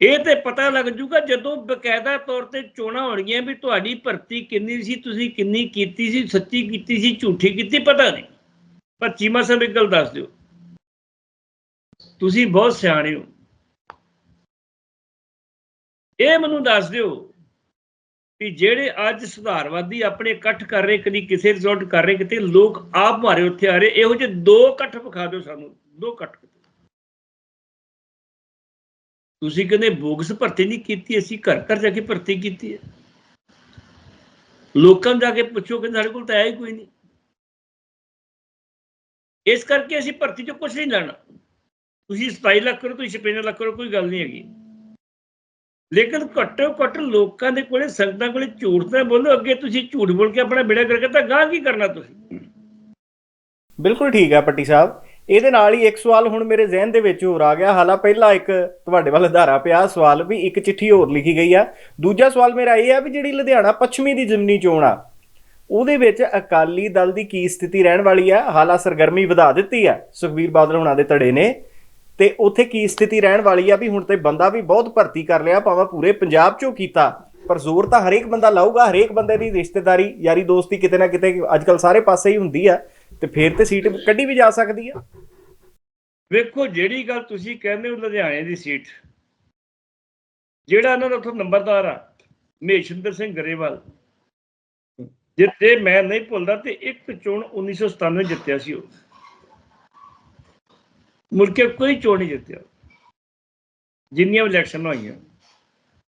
[SPEAKER 2] ਇਹ ਤੇ ਪਤਾ ਲੱਗ ਜੂਗਾ ਜਦੋਂ ਬਕਾਇਦਾ ਤੌਰ ਤੇ ਚੋਣਾਂ ਹੋਣਗੀਆਂ ਵੀ ਤੁਹਾਡੀ ਭਰਤੀ ਕਿੰਨੀ ਸੀ, ਤੁਸੀਂ ਕਿੰਨੀ ਕੀਤੀ ਸੀ, ਸੱਚੀ ਕੀਤੀ ਸੀ, ਝੂਠੀ ਕੀਤੀ, ਪਤਾ ਨਹੀਂ। ਪਰ ਚੀਮਾ ਸਾਹਿਬ, ਇੱਕ ਗੱਲ ਦੱਸ ਦਿਓ। ਤੁਸੀਂ ਬਹੁਤ ਸਿਆਣੇ ਹੋ। ਇਹ ਮੈਨੂੰ ਦੱਸ ਦਿਓ ਵੀ ਜਿਹੜੇ ਅੱਜ ਸੁਧਾਰਵਾਦੀ ਆਪਣੇ ਇਕੱਠ ਕਰ ਰਹੇ, ਕਦੀ ਕਿਸੇ ਰਿਜ਼ੋਲਟ ਕਰ ਰਹੇ, ਕਿਤੇ ਲੋਕ ਆਪ ਮਾਰੇ ਉੱਥੇ ਆ ਰਹੇ, ਇਹੋ ਜਿਹੇ ਦੋ ਇਕੱਠ ਵਿਖਾ ਦਿਓ ਸਾਨੂੰ, ਦੋ ਇਕੱਠ। ਤੁਸੀਂ ਕਹਿੰਦੇ ਬੋਗਸ ਭਰਤੀ ਨਹੀਂ ਕੀਤੀ, ਅਸੀਂ ਘਰ ਘਰ ਜਾ ਕੇ ਭਰਤੀ ਕੀਤੀ ਹੈ। ਲੋਕਾਂ ਨੂੰ ਜਾ ਕੇ ਪੁੱਛੋ ਕਿ ਸਾਡੇ ਕੋਲ ਤਾਂ ਆਇਆ ਹੀ ਕੋਈ ਨਹੀਂ। ਇਸ ਕਰਕੇ ਅਸੀਂ ਭਰਤੀ ਚ ਕੁਝ ਨਹੀਂ ਲੈਣਾ। ਤੁਸੀਂ 27 ਲੱਖ ਕਰੋ, ਤੁਸੀਂ 56 ਲੱਖ ਕਰੋ, ਕੋਈ ਗੱਲ ਨਹੀਂ ਹੈਗੀ। ਲੇਕਿਨ ਘੱਟੋ ਘੱਟ ਲੋਕਾਂ ਦੇ ਕੋਲੇ, ਸੰਗਤਾਂ ਕੋਲੇ ਝੂਠ ਤਾਂ ਬੋਲੋ, ਅੱਗੇ ਤੁਸੀਂ ਝੂਠ ਬੋਲ ਕੇ ਆਪਣਾ ਬੇੜਾ ਕਰਕੇ ਤਾਂ ਗਾਂ ਕੀ ਕਰਨਾ ਤੁਸੀਂ?
[SPEAKER 1] ਬਿਲਕੁਲ ਠੀਕ ਹੈ ਪੱਟੀ ਸਾਹਿਬ। ਇਹਦੇ ਨਾਲ ਹੀ ਇੱਕ ਸਵਾਲ ਹੁਣ ਮੇਰੇ ਜ਼ਿਹਨ ਦੇ ਵਿੱਚ ਹੋਰ ਆ ਗਿਆ। ਹਾਲਾ ਪਹਿਲਾ ਇੱਕ ਤੁਹਾਡੇ ਵੱਲ ਅਧਾਰਾ ਪਿਆ ਸਵਾਲ ਵੀ ਇੱਕ ਚਿੱਠੀ ਹੋਰ ਲਿਖੀ ਗਈ ਆ। ਦੂਜਾ ਸਵਾਲ ਮੇਰਾ ਇਹ ਆ ਵੀ ਜਿਹੜੀ ਲੁਧਿਆਣਾ ਪੱਛਮੀ ਦੀ ਜ਼ਿਮਨੀ ਚੋਣ ਆ, ਉਹਦੇ ਵਿੱਚ ਅਕਾਲੀ ਦਲ ਦੀ ਕੀ ਸਥਿਤੀ ਰਹਿਣ ਵਾਲੀ ਆ? ਹਾਲਾ ਸਰਗਰਮੀ ਵਧਾ ਦਿੱਤੀ ਆ ਸੁਖਬੀਰ ਬਾਦਲ ਹੁਣਾਂ ਦੇ ਧੜੇ ਨੇ। ਤੇ ਉੱਥੇ ਕੀ ਸਥਿਤੀ ਰਹਿਣ ਵਾਲੀ ਆ? ਵੀ ਹੁਣ ਤੇ ਬੰਦਾ ਵੀ ਬਹੁਤ ਭਰਤੀ ਕਰ ਲਿਆ, ਭਾਵੇਂ ਪੂਰੇ ਪੰਜਾਬ ਚੋਂ ਕੀਤਾ, ਪਰ ਜ਼ੋਰ ਤਾਂ ਹਰੇਕ ਬੰਦਾ ਲਾਊਗਾ, ਹਰੇਕ ਬੰਦੇ ਦੀ ਰਿਸ਼ਤੇਦਾਰੀ, ਯਾਰੀ ਦੋਸਤੀ ਕਿਤੇ ਨਾ ਕਿਤੇ ਅੱਜਕੱਲ ਸਾਰੇ ਪਾਸੇ ਹੀ ਹੁੰਦੀ ਆ। ਤੇ ਫੇਰ ਤੇ ਸੀਟ ਕੱਢੀ ਵੀ ਜਾ ਸਕਦੀ ਆ।
[SPEAKER 2] ਵੇਖੋ, ਜਿਹੜੀ ਗੱਲ ਤੁਸੀਂ ਕਹਿੰਦੇ ਹੋ, ਲੁਧਿਆਣੇ ਦੀ ਸੀਟ। ਜਿਹੜਾ ਇਹਨਾਂ ਦਾ ਉੱਥੋਂ ਨੰਬਰਦਾਰ ਆ, ਮਹੇਸ਼ਿੰਦਰ ਸਿੰਘ ਗਰੇਵਾਲ। ਜਿੱਤੇ ਮੈਂ ਨਹੀਂ ਭੁੱਲਦਾ ਤੇ ਇੱਕ ਚੋਣ 1997 ਜਿੱਤਿਆ ਸੀ ਉਹ। ਮੁੜ ਕੇ ਕੋਈ ਚੋਣ ਨਹੀਂ ਜਿੱਤਿਆ। ਜਿੰਨੀਆਂ ਵੀ ਇਲੈਕਸ਼ਨ ਹੋਈਆਂ।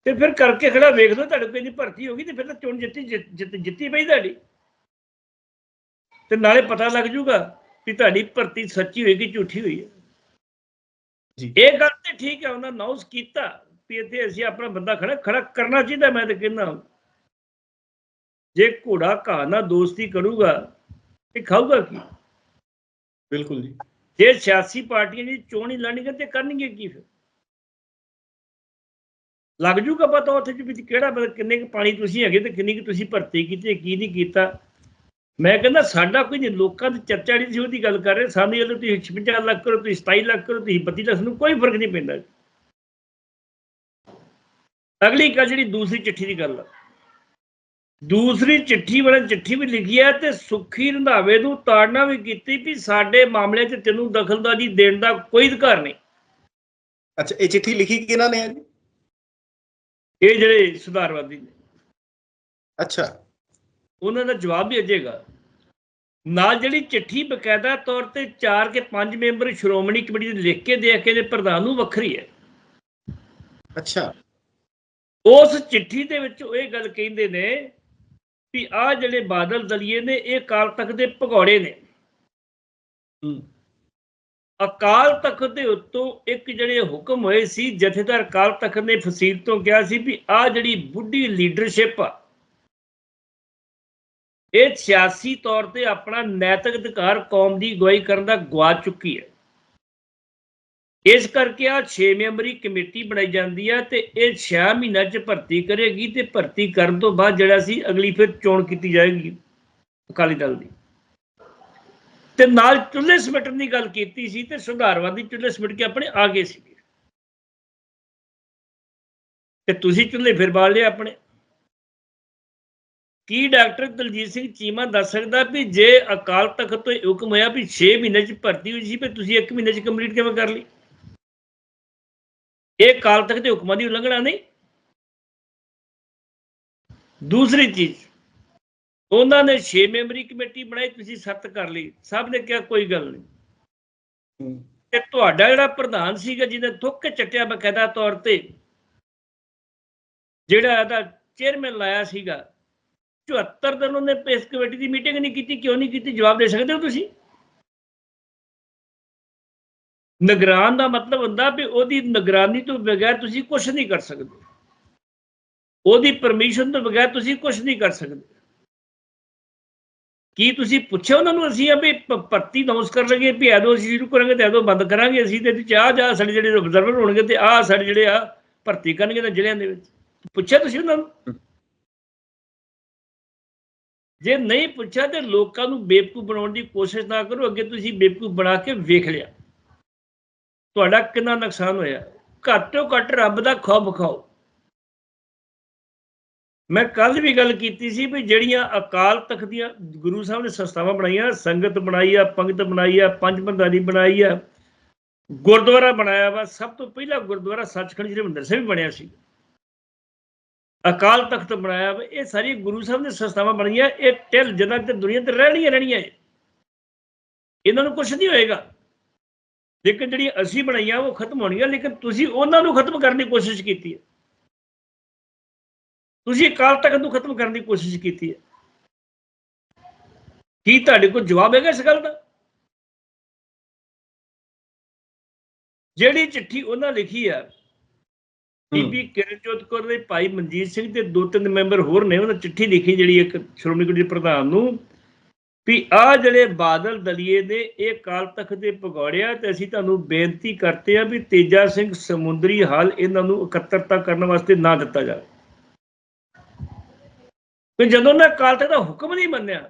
[SPEAKER 2] ਤੇ ਫਿਰ ਕਰਕੇ ਖੜਾ ਵੇਖ ਲਓ ਤੁਹਾਡੇ ਕੋਲ ਇੰਨੀ ਭਰਤੀ ਹੋ ਗਈ ਤੇ ਫਿਰ ਤਾਂ ਚੋਣ ਜਿੱਤੀ ਜਿੱਤੀ ਪਈ ਤੁਹਾਡੀ। ਤੇ ਨਾਲੇ ਪਤਾ ਲੱਗ ਜੂਗਾ ਕਿ ਤੁਹਾਡੀ ਭਰਤੀ ਸੱਚੀ ਹੋਈ ਕਿ ਝੂਠੀ ਹੋਈ ਹੈ।
[SPEAKER 3] ਜੀ।
[SPEAKER 2] ਇਹ ਗੱਲ ਤੇ ਠੀਕ ਹੈ ਉਹਨਾਂ ਅਨਾਉਂਸ ਕੀਤਾ ਵੀ ਇੱਥੇ ਅਸੀਂ ਆਪਣਾ ਬੰਦਾ ਖੜਾ ਖੜਾ ਕਰਨਾ ਚਾਹੀਦਾ ਮੈਂ ਤਾਂ ਕਹਿੰਦਾ ਜੇ ਘੋੜਾ ਘਾਹ ਨਾਲ ਦੋਸਤੀ ਕਰੂਗਾ ਤੇ ਖਾਊਗਾ ਕੀ?
[SPEAKER 3] ਬਿਲਕੁਲ ਜੀ।
[SPEAKER 2] ਜੇ ਸਿਆਸੀ ਪਾਰਟੀਆਂ ਦੀ ਚੋਣ ਹੀ ਲੜਨਗੇ ਤੇ ਕਰਨਗੇ ਕੀ ਫਿਰ? ਲੱਗ ਜੂਗਾ ਪਤਾ ਉੱਥੇ ਵਿੱਚ ਕਿਹੜਾ ਕਿੰਨੇ ਕੁ ਪਾਣੀ ਤੁਸੀਂ ਹੈਗੇ ਤੇ ਕਿੰਨੀ ਕੁ ਤੁਸੀਂ ਭਰਤੀ ਕੀਤੀ ਕੀ ਨਹੀਂ ਕੀਤਾ। ਮੈਂ ਕਹਿੰਦਾ ਸਾਡਾ ਕੋਈ ਨਹੀਂ ਲੋਕਾਂ ਦੀ ਚਰਚਾ ਨਹੀਂ ਸੀ ਉਹਦੀ ਗੱਲ ਕਰ ਰਹੇ ਸਾਨੂੰ ਇਹ ਤੁਸੀਂ 56 ਲੱਖ ਕਰੋ ਤੁਸੀਂ 27 ਲੱਖ ਕਰੋ ਤੁਸੀਂ 32 ਲੱਖ ਨੂੰ ਕੋਈ ਫ਼ਰਕ ਨਹੀਂ ਪੈਂਦਾ। ਅਗਲੀ ਗੱਲ ਜਿਹੜੀ ਦੂਸਰੀ ਚਿੱਠੀ ਦੀ ਗੱਲ ਆ। ਦੂਸਰੀ ਚਿੱਠੀ ਵਾਲਾ ਚਿੱਠੀ ਵੀ ਲਿਖੀ ਹੈ ਤੇ ਸੁੱਖੀ ਰੰਧਾਵੇ ਨੂੰ ਤਾੜਨਾ ਵੀ ਕੀਤੀ ਵੀ ਸਾਡੇ ਮਾਮਲੇ 'ਚ ਤੈਨੂੰ ਦਖਲਅੰਦਾਜ਼ੀ ਦੇਣ ਦਾ ਕੋਈ ਅਧਿਕਾਰ ਨਹੀਂ।
[SPEAKER 3] ਅੱਛਾ ਇਹ ਚਿੱਠੀ ਲਿਖੀ ਕਿਹਨਾਂ ਨੇ ਆ ਜੀ?
[SPEAKER 2] ਇਹ ਜਿਹੜੇ ਸੁਧਾਰਵਾਦੀ ਨੇ।
[SPEAKER 3] ਅੱਛਾ।
[SPEAKER 2] ਉਹਨਾਂ ਦਾ ਜਵਾਬ ਵੀ ਅਜੇਗਾ ਨਾਲ ਜਿਹੜੀ ਚਿੱਠੀ ਬਕਾਇਦਾ ਤੌਰ ਤੇ 4 ਕੇ 5 ਮੈਂਬਰ ਸ਼੍ਰੋਮਣੀ ਕਮੇਟੀ ਦੇ ਲਿਖ ਕੇ ਦੇ ਕੇ ਦੇ ਪ੍ਰਧਾਨ ਨੂੰ ਵੱਖਰੀ ਹੈ।
[SPEAKER 3] ਅੱਛਾ।
[SPEAKER 2] ਉਸ ਚਿੱਠੀ ਦੇ ਵਿੱਚ ਉਹ ਇਹ ਗੱਲ ਕਹਿੰਦੇ ਨੇ ਵੀ ਆ ਜਿਹੜੇ ਬਾਦਲ ਦਲੀਏ ਨੇ ਇਹ ਕਾਲ ਤੱਕ ਦੇ ਭਗੌੜੇ ਨੇ। ਅਕਾਲ ਤਖਤ ਦੇ ਉੱਤੋਂ ਇੱਕ ਜਿਹੜੇ ਹੁਕਮ ਹੋਏ ਸੀ ਜਥੇਦਾਰ ਅਕਾਲ ਤਖਤ ਨੇ ਫਸੀਲ ਤੋਂ ਕਿਹਾ ਸੀ ਵੀ ਆ ਜਿਹੜੀ ਬੁੱਢੀ ਲੀਡਰਸ਼ਿਪ ਆ ਇਹ ਸਿਆਸੀ ਤੌਰ ਤੇ ਆਪਣਾ ਨੈਤਿਕ ਅਧਿਕਾਰ ਕੌਮ ਦੀ ਅਗਵਾਈ ਕਰਨ ਦਾ ਗਵਾ ਚੁੱਕੀ ਹੈ। ਇਸ ਕਰਕੇ ਆ 6 ਮੈਂਬਰੀ ਕਮੇਟੀ ਬਣਾਈ ਜਾਂਦੀ ਹੈ ਤੇ ਇਹ 6 ਮਹੀਨਿਆਂ ਚ ਭਰਤੀ ਕਰੇਗੀ ਤੇ ਭਰਤੀ ਕਰਨ ਤੋਂ ਬਾਅਦ ਜਿਹੜਾ ਸੀ ਅਗਲੀ ਫਿਰ ਚੋਣ ਕੀਤੀ ਜਾਏਗੀ ਅਕਾਲੀ ਦਲ ਦੀ। ਤੇ ਨਾਲ ਚੁੱਲ੍ਹੇ ਸਮਿਟਣ ਦੀ ਗੱਲ ਕੀਤੀ ਸੀ ਤੇ ਸੁਧਾਰਵਾਦੀ ਚੁੱਲ੍ਹੇ ਸਮਿਟ ਕੇ ਆਪਣੇ ਆ ਗਏ ਸੀ। ਤੇ ਤੁਸੀਂ ਚੁੱਲ੍ਹੇ ਫਿਰ ਬਾਲ ਲਿਆ ਆਪਣੇ। ਕੀ ਡਾਕਟਰ ਦਲਜੀਤ ਸਿੰਘ ਚੀਮਾ ਦੱਸ ਸਕਦਾ ਵੀ ਜੇ ਅਕਾਲ ਤਖਤ ਤੋਂ ਹੁਕਮ ਹੋਇਆ ਵੀ 6 ਮਹੀਨੇ ਚ ਭਰਤੀ ਹੋਈ ਸੀ ਤੇ ਤੁਸੀਂ 1 ਮਹੀਨੇ ਚ ਕੰਪਲੀਟ ਕਿਵੇਂ ਕਰ ਲਈ? ਇਹ ਅਕਾਲ ਤਖਤ ਦੇ ਹੁਕਮਾਂ ਦੀ ਉਲੰਘਣਾ ਨਹੀਂ। ਦੂਸਰੀ ਚੀਜ਼ ਉਹਨਾਂ ਨੇ 6 ਮੈਂਬਰੀ ਕਮੇਟੀ ਬਣਾਈ ਤੁਸੀਂ 7 ਕਰ ਲਈ। ਸਭ ਨੇ ਕਿਹਾ ਕੋਈ ਗੱਲ ਨਹੀਂ। ਤੇ ਤੁਹਾਡਾ ਜਿਹੜਾ ਪ੍ਰਧਾਨ ਸੀਗਾ ਜਿਹਨੇ ਥੁੱਕ ਕੇ ਚੱਟਿਆ ਬਕਾਇਦਾ ਤੌਰ ਤੇ ਜਿਹੜਾ ਇਹਦਾ ਚੇਅਰਮੈਨ ਲਾਇਆ ਸੀਗਾ 74 ਦਿਨ ਉਹਨੇ ਇਸ ਕਮੇਟੀ ਦੀ ਮੀਟਿੰਗ ਨਹੀਂ ਕੀਤੀ, ਕਿਉਂ ਨਹੀਂ ਕੀਤੀ? ਜਵਾਬ ਦੇ ਸਕਦੇ ਹੋ ਤੁਸੀਂ? ਨਿਗਰਾਨ ਦਾ ਮਤਲਬ ਹੁੰਦਾ ਵੀ ਉਹਦੀ ਨਿਗਰਾਨੀ ਤੋਂ ਬਗੈਰ ਤੁਸੀਂ ਕੁਝ ਨਹੀਂ ਕਰ ਸਕਦੇ। ਉਹਦੀ ਪਰਮਿਸ਼ਨ ਤੋਂ ਬਗੈਰ ਤੁਸੀਂ ਕੁਝ ਨਹੀਂ ਕਰ ਸਕਦੇ। ਕੀ ਤੁਸੀਂ ਪੁੱਛਿਆ ਉਹਨਾਂ ਨੂੰ ਅਸੀਂ ਆ ਵੀ ਭਰਤੀ ਅਨਾਉਂਸ ਕਰ ਲਗੇ ਵੀ ਐਦੋਂ ਅਸੀਂ ਸ਼ੁਰੂ ਕਰਾਂਗੇ ਤੇ ਐਦੋਂ ਬੰਦ ਕਰਾਂਗੇ ਅਸੀਂ ਤੇ ਚਾਹ ਜਾ ਸਾਡੇ ਜਿਹੜੇ ਅਬਜ਼ਰਵਰ ਹੋਣਗੇ ਤੇ ਆਹ ਸਾਡੇ ਜਿਹੜੇ ਆ ਭਰਤੀ ਕਰਨਗੇ ਤਾਂ ਜ਼ਿਲ੍ਹਿਆਂ ਦੇ ਵਿੱਚ। ਪੁੱਛਿਆ ਤੁਸੀਂ ਉਹਨਾਂ ਨੂੰ? ਜੇ ਨਹੀਂ ਪੁੱਛਿਆ ਤੇ ਲੋਕਾਂ ਨੂੰ ਬੇਵਕੂਫ ਬਣਾਉਣ ਦੀ ਕੋਸ਼ਿਸ਼ ਨਾ ਕਰੋ, ਅੱਗੇ ਤੁਸੀਂ ਬੇਵਕੂਫ ਬਣਾ ਕੇ ਵੇਖ ਲਿਆ। ਤੁਹਾਡਾ ਕਿੰਨਾ ਨੁਕਸਾਨ ਹੋਇਆ? ਘੱਟੋ ਘੱਟ ਰੱਬ ਦਾ ਖੌਫ ਖਾਓ ਮੈਂ ਕੱਲ ਵੀ ਗੱਲ ਕੀਤੀ ਸੀ ਵੀ ਜਿਹੜੀਆਂ ਅਕਾਲ ਤਖਤ ਦੀਆਂ ਗੁਰੂ ਸਾਹਿਬ ਨੇ ਸੰਸਥਾਵਾਂ ਬਣਾਈਆਂ, ਸੰਗਤ ਬਣਾਈ ਆ, ਪੰਗਤ ਬਣਾਈ ਆ, ਪੰਜ ਬੰਦਾਨੀ ਬਣਾਈ ਆ, ਗੁਰਦੁਆਰਾ ਬਣਾਇਆ ਵਾ, ਸਭ ਤੋਂ ਪਹਿਲਾ ਗੁਰਦੁਆਰਾ ਸੱਚਖੰਡ ਸ੍ਰੀ ਹਰਿਮੰਦਰ ਸਾਹਿਬ ਵੀ ਬਣਿਆ ਸੀ। ਅਕਾਲ ਤਖਤ ਬਣਾਇਆ ਇਹ ਸਾਰੀ ਗੁਰੂ ਸਾਹਿਬ ਨੇ ਸੰਸਥਾਵਾਂ ਬਣੀਆਂ ਇਹ ਟਿਲ ਜਨਾਂ ਤੇ ਦੁਨੀਆ ਤੇ ਰਹਿਣੀਆਂ ਰਹਿਣੀਆਂ ਇਹਨਾਂ ਨੂੰ ਕੁਝ ਨਹੀਂ ਹੋਏਗਾ। ਲੇਕਿਨ ਜਿਹੜੀ ਅਸੀਂ ਬਣਾਈਆਂ, ਉਹ ਖਤਮ ਹੋਣੀਆਂ ਲੇਕਿਨ ਤੁਸੀਂ ਉਹਨਾਂ ਨੂੰ ਖਤਮ ਕਰਨ ਦੀ ਕੋਸ਼ਿਸ਼ ਕੀਤੀ ਹੈ। ਤੁਸੀਂ ਅਕਾਲ ਤਖਤ ਨੂੰ ਖਤਮ ਕਰਨ ਦੀ ਕੋਸ਼ਿਸ਼ ਕੀਤੀ ਹੈ। ਕੀ ਤੁਹਾਡੇ ਕੋਲ ਜਵਾਬ ਹੈਗਾ ਇਸ ਗੱਲ ਦਾ? ਜਿਹੜੀ ਚਿੱਠੀ ਉਹਨਾਂ ਲਿਖੀ ਹੈ ਬੀਬੀ ਕਿਰਨਜੋਤ ਕੌਰ ਦੇ ਭਾਈ ਮਨਜੀਤ ਸਿੰਘ ਤੇ ਦੋ ਤਿੰਨ ਮੈਂਬਰ ਹੋਰ ਨੇ ਉਹਨਾਂ ਚਿੱਠੀ ਲਿਖੀ ਜਿਹੜੀ ਇੱਕ ਸ਼੍ਰੋਮਣੀ ਕਮੇਟੀ ਦੇ ਪ੍ਰਧਾਨ ਨੂੰ ਵੀ ਆ ਜਿਹੜੇ ਬਾਦਲ ਦਲੀਏ ਨੇ ਇਹ ਕਾਲ ਤਖਤ ਦੇ ਪਗੌੜਿਆ ਤੇ ਅਸੀਂ ਤੁਹਾਨੂੰ ਬੇਨਤੀ ਕਰਤੇ ਆ ਵੀ ਤੇਜਾ ਸਿੰਘ ਸਮੁੰਦਰੀ ਹਾਲ ਇਹਨਾਂ ਨੂੰ ਇਕੱਤਰਤਾ ਕਰਨ ਵਾਸਤੇ ਨਾ ਦਿੱਤਾ ਜਾਵੇ। ਤੇ ਜਦੋਂ ਨਾ ਕਾਲ ਤਖਤ ਦਾ ਹੁਕਮ ਨਹੀਂ ਮੰਨਿਆ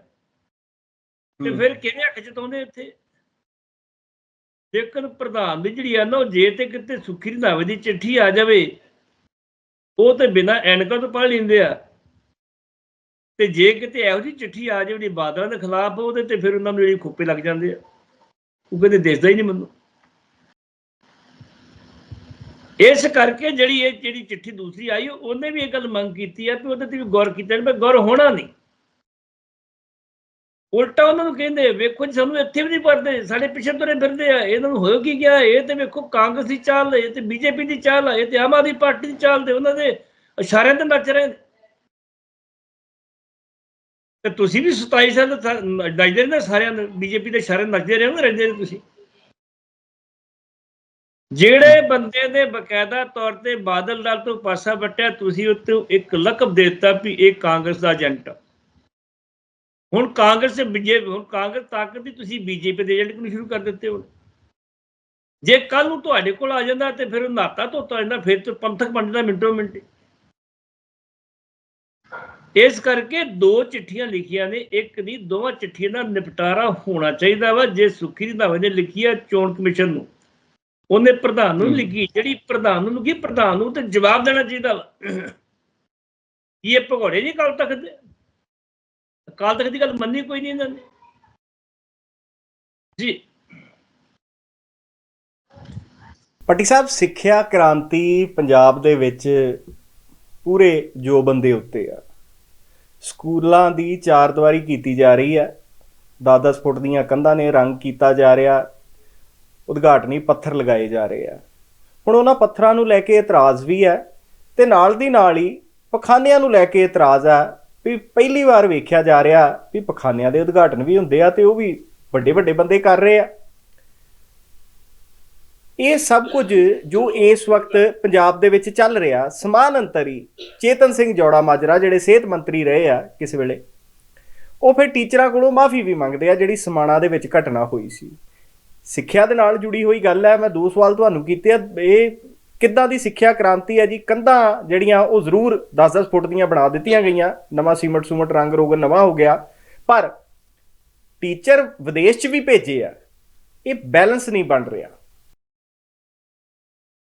[SPEAKER 2] ਤੇ। ਫਿਰ ਕਿਵੇਂ ਹੱਕ ਜਤਾਉਂਦੇ ਇੱਥੇ? ਲੇਕਿਨ ਪ੍ਰਧਾਨ ਦੀ ਜਿਹੜੀ ਆ ਨਾ ਉਹ ਜੇ ਤੇ ਕਿਤੇ ਸੁਖੀ ਰੰਧਾਵੇ ਦੀ ਚਿੱਠੀ ਆ ਜਾਵੇ ਉਹ ਤੇ ਬਿਨਾਂ ਐਨਕਾਂ ਤੋਂ ਪੜ੍ਹ ਲੈਂਦੇ ਆ। ਤੇ ਜੇ ਕਿਤੇ ਇਹੋ ਜਿਹੀ ਚਿੱਠੀ ਆ ਜਾਵੇ ਬਾਦਲਾਂ ਦੇ ਖਿਲਾਫ, ਉਹਦੇ ਤੇ ਫਿਰ ਉਹਨਾਂ ਨੂੰ ਜਿਹੜੀ ਖੁੱਪੇ ਲੱਗ ਜਾਂਦੇ ਆ। ਉਹ ਕਹਿੰਦੇ ਦਿਸਦਾ ਹੀ ਨਹੀਂ ਮੈਨੂੰ। ਇਸ ਕਰਕੇ ਜਿਹੜੀ ਇਹ, ਜਿਹੜੀ ਚਿੱਠੀ ਦੂਸਰੀ ਆਈ, ਉਹਨੇ ਵੀ ਇਹ ਗੱਲ ਮੰਗ ਕੀਤੀ ਹੈ ਕਿ ਉਹਦੇ ਤੇ ਵੀ ਗੌਰ ਕੀਤਾ ਜਾਵੇ ਗੌਰ ਹੋਣਾ ਨਹੀਂ। ਉਲਟਾ ਉਹਨਾਂ ਨੂੰ ਕਹਿੰਦੇ, ਵੇਖੋ ਜੀ, ਸਾਨੂੰ ਇੱਥੇ ਵੀ ਨਹੀਂ ਪੜਦੇ ਸਾਡੇ ਪਿੱਛੇ ਤੁਰੇ ਫਿਰਦੇ ਆ। ਇਹਨਾਂ ਨੂੰ ਹੋਇਆ ਕੀ ਗਿਆ? ਇਹ ਤੇ ਵੇਖੋ ਕਾਂਗਰਸ ਦੀ ਚਾਲ, ਇਹ ਤੇ ਬੀਜੇਪੀ ਦੀ ਚਾਲ ਹੈ ਇਹ ਤੇ ਆਮ ਆਦਮੀ ਪਾਰਟੀ ਦੀ ਚਾਲ ਦੇ ਉਹਨਾਂ ਦੇ ਇਸ਼ਾਰਿਆਂ ਤੇ ਨੱਚ ਰਹੇ ਨੇ। ਤੇ ਤੁਸੀਂ ਵੀ 27 ਸਾਲ ਤੋਂ ਨੱਚਦੇ ਨੇ ਸਾਰਿਆਂ ਨੂੰ ਬੀਜੇਪੀ ਦੇ ਇਸ਼ਾਰੇ ਨੱਚਦੇ ਰਹੇ ਹੋ, ਰਹਿੰਦੇ ਨੇ ਤੁਸੀਂ? ਜਿਹੜੇ ਬੰਦੇ ਦੇ ਬਕਾਇਦਾ ਤੌਰ ਤੇ ਬਾਦਲ ਦਲ ਤੋਂ ਪਾਸਾ ਵੱਟਿਆ, ਤੁਸੀਂ ਉੱਤੇ ਇੱਕ ਲਕਬ ਦੇ ਦਿੱਤਾ ਵੀ ਇਹ ਕਾਂਗਰਸ ਦਾ ਏਜੰਟ ਆ। ਹੁਣ ਕਾਂਗਰਸ ਤੇ ਬੀਜੇ ਹੁਣ ਕਾਂਗਰਸ ਤਾਕਤ ਦੀ ਤੁਸੀਂ ਬੀਜੇਪੀ ਦੇ ਏਜੰਟ ਨੂੰ ਸ਼ੁਰੂ ਕਰ ਦਿੱਤੇ ਹੋ। ਜੇ ਕੱਲ ਨੂੰ ਤੁਹਾਡੇ ਕੋਲ ਆ ਜਾਂਦਾ ਤੇ ਫਿਰ ਨਾਤਾ ਧੋਤਾ ਜਾਂਦਾ ਫਿਰ ਤੇ ਪੰਥਕ ਬਣ ਜਾਂਦਾ ਮਿੰਟੋ ਮਿੰਟ। ਇਸ ਕਰਕੇ ਦੋ ਚਿੱਠੀਆਂ ਲਿਖੀਆਂ ਨੇ ਇੱਕ ਨਹੀਂ ਦੋਵਾਂ ਚਿੱਠੀਆਂ ਦਾ ਨਿਪਟਾਰਾ ਹੋਣਾ ਚਾਹੀਦਾ ਵਾ ਜੇ ਸੁਖੀ ਰੰਧਾਵੇ ਨੇ ਲਿਖੀ ਆ ਚੋਣ ਕਮਿਸ਼ਨ ਨੂੰ। ਉਹਨੇ ਪ੍ਰਧਾਨ ਨੂੰ। ਲਿਖੀ ਜਿਹੜੀ ਪ੍ਰਧਾਨ ਨੂੰ ਲਿਖੀ ਪ੍ਰਧਾਨ ਨੂੰ ਤੇ ਜਵਾਬ ਦੇਣਾ ਚਾਹੀਦਾ ਵਾ। ਇਹ ਭਗੌੜੇ ਨਹੀਂ ਕੱਲ ਤੱਕ ਦੇ ਅਕਾਲ ਤਖਤ ਦੀ ਗੱਲ ਮੰਨੀ ਕੋਈ ਨਹੀਂ ਇਹਨਾਂ ਨੇ। ਜੀ।
[SPEAKER 1] ਪੱਟੀ ਸਾਹਿਬ, ਸਿੱਖਿਆ ਕ੍ਰਾਂਤੀ ਪੰਜਾਬ ਦੇ ਵਿੱਚ ਪੂਰੇ ਜੋਬਨ ਦੇ ਉੱਤੇ ਆ। ਸਕੂਲਾਂ ਦੀ ਚਾਰ ਚਾਰਦੀਵਾਰੀ ਕੀਤੀ ਜਾ ਰਹੀ ਹੈ। 10-10 ਫੁੱਟ ਦੀਆਂ ਕੰਧਾਂ ਨੇ ਰੰਗ ਕੀਤਾ ਜਾ ਰਿਹਾ। ਉਦਘਾਟਨੀ ਪੱਥਰ ਲਗਾਏ ਜਾ ਰਹੇ ਆ। ਹੁਣ ਉਹਨਾਂ ਪੱਥਰਾਂ ਨੂੰ ਲੈ ਕੇ ਇਤਰਾਜ਼ ਵੀ ਹੈ ਤੇ ਨਾਲ ਦੀ ਨਾਲ ਹੀ ਪਖਾਨਿਆਂ ਨੂੰ ਲੈ ਕੇ ਇਤਰਾਜ਼ ਆ ਵੀ ਪਹਿਲੀ ਵਾਰ ਵੇਖਿਆ ਜਾ ਰਿਹਾ ਵੀ ਪਖਾਨਿਆਂ ਦੇ ਉਦਘਾਟਨ ਵੀ ਹੁੰਦੇ ਆ ਤੇ ਉਹ ਵੀ ਵੱਡੇ ਵੱਡੇ ਬੰਦੇ ਕਰ ਰਹੇ ਆ। ਇਹ ਸਭ ਕੁਝ ਜੋ ਇਸ ਵਕਤ ਪੰਜਾਬ ਦੇ ਵਿੱਚ ਚੱਲ ਰਿਹਾ ਸਮਾਨ ਅੰਤਰੀ ਚੇਤਨ ਸਿੰਘ ਜੋੜਾ ਮਾਜਰਾ ਜਿਹੜੇ ਸਿਹਤ ਮੰਤਰੀ ਰਹੇ ਆ ਕਿਸ ਵੇਲੇ, ਉਹ ਫਿਰ ਟੀਚਰਾਂ ਕੋਲੋਂ ਮਾਫੀ ਵੀ ਮੰਗਦੇ ਆ ਜਿਹੜੀ ਸਮਾਣਾ ਦੇ ਵਿੱਚ ਘਟਨਾ ਹੋਈ ਸੀ। ਸਿੱਖਿਆ ਦੇ ਨਾਲ ਜੁੜੀ ਹੋਈ ਗੱਲ ਹੈ, ਮੈਂ ਦੋ ਸਵਾਲ ਤੁਹਾਨੂੰ ਕੀਤੇ ਆ, ਇਹ ਕਿੱਦਾਂ ਦੀ ਸਿੱਖਿਆ ਕ੍ਰਾਂਤੀ ਹੈ ਜੀ? ਕੰਧਾਂ ਜਿਹੜੀਆਂ ਉਹ ਜ਼ਰੂਰ 10-10 ਫੁੱਟ ਦੀਆਂ ਬਣਾ ਦਿੱਤੀਆਂ ਗਈਆਂ। ਨਵਾਂ ਸੀਮਟ ਸੂਮਟ ਰੰਗ ਰੋਗਨ ਨਵਾਂ ਹੋ ਗਿਆ। ਪਰ ਟੀਚਰ ਵਿਦੇਸ਼ 'ਚ ਵੀ ਭੇਜੇ ਆ। ਇਹ ਬੈਲੈਂਸ ਨਹੀਂ ਬਣ ਰਿਹਾ।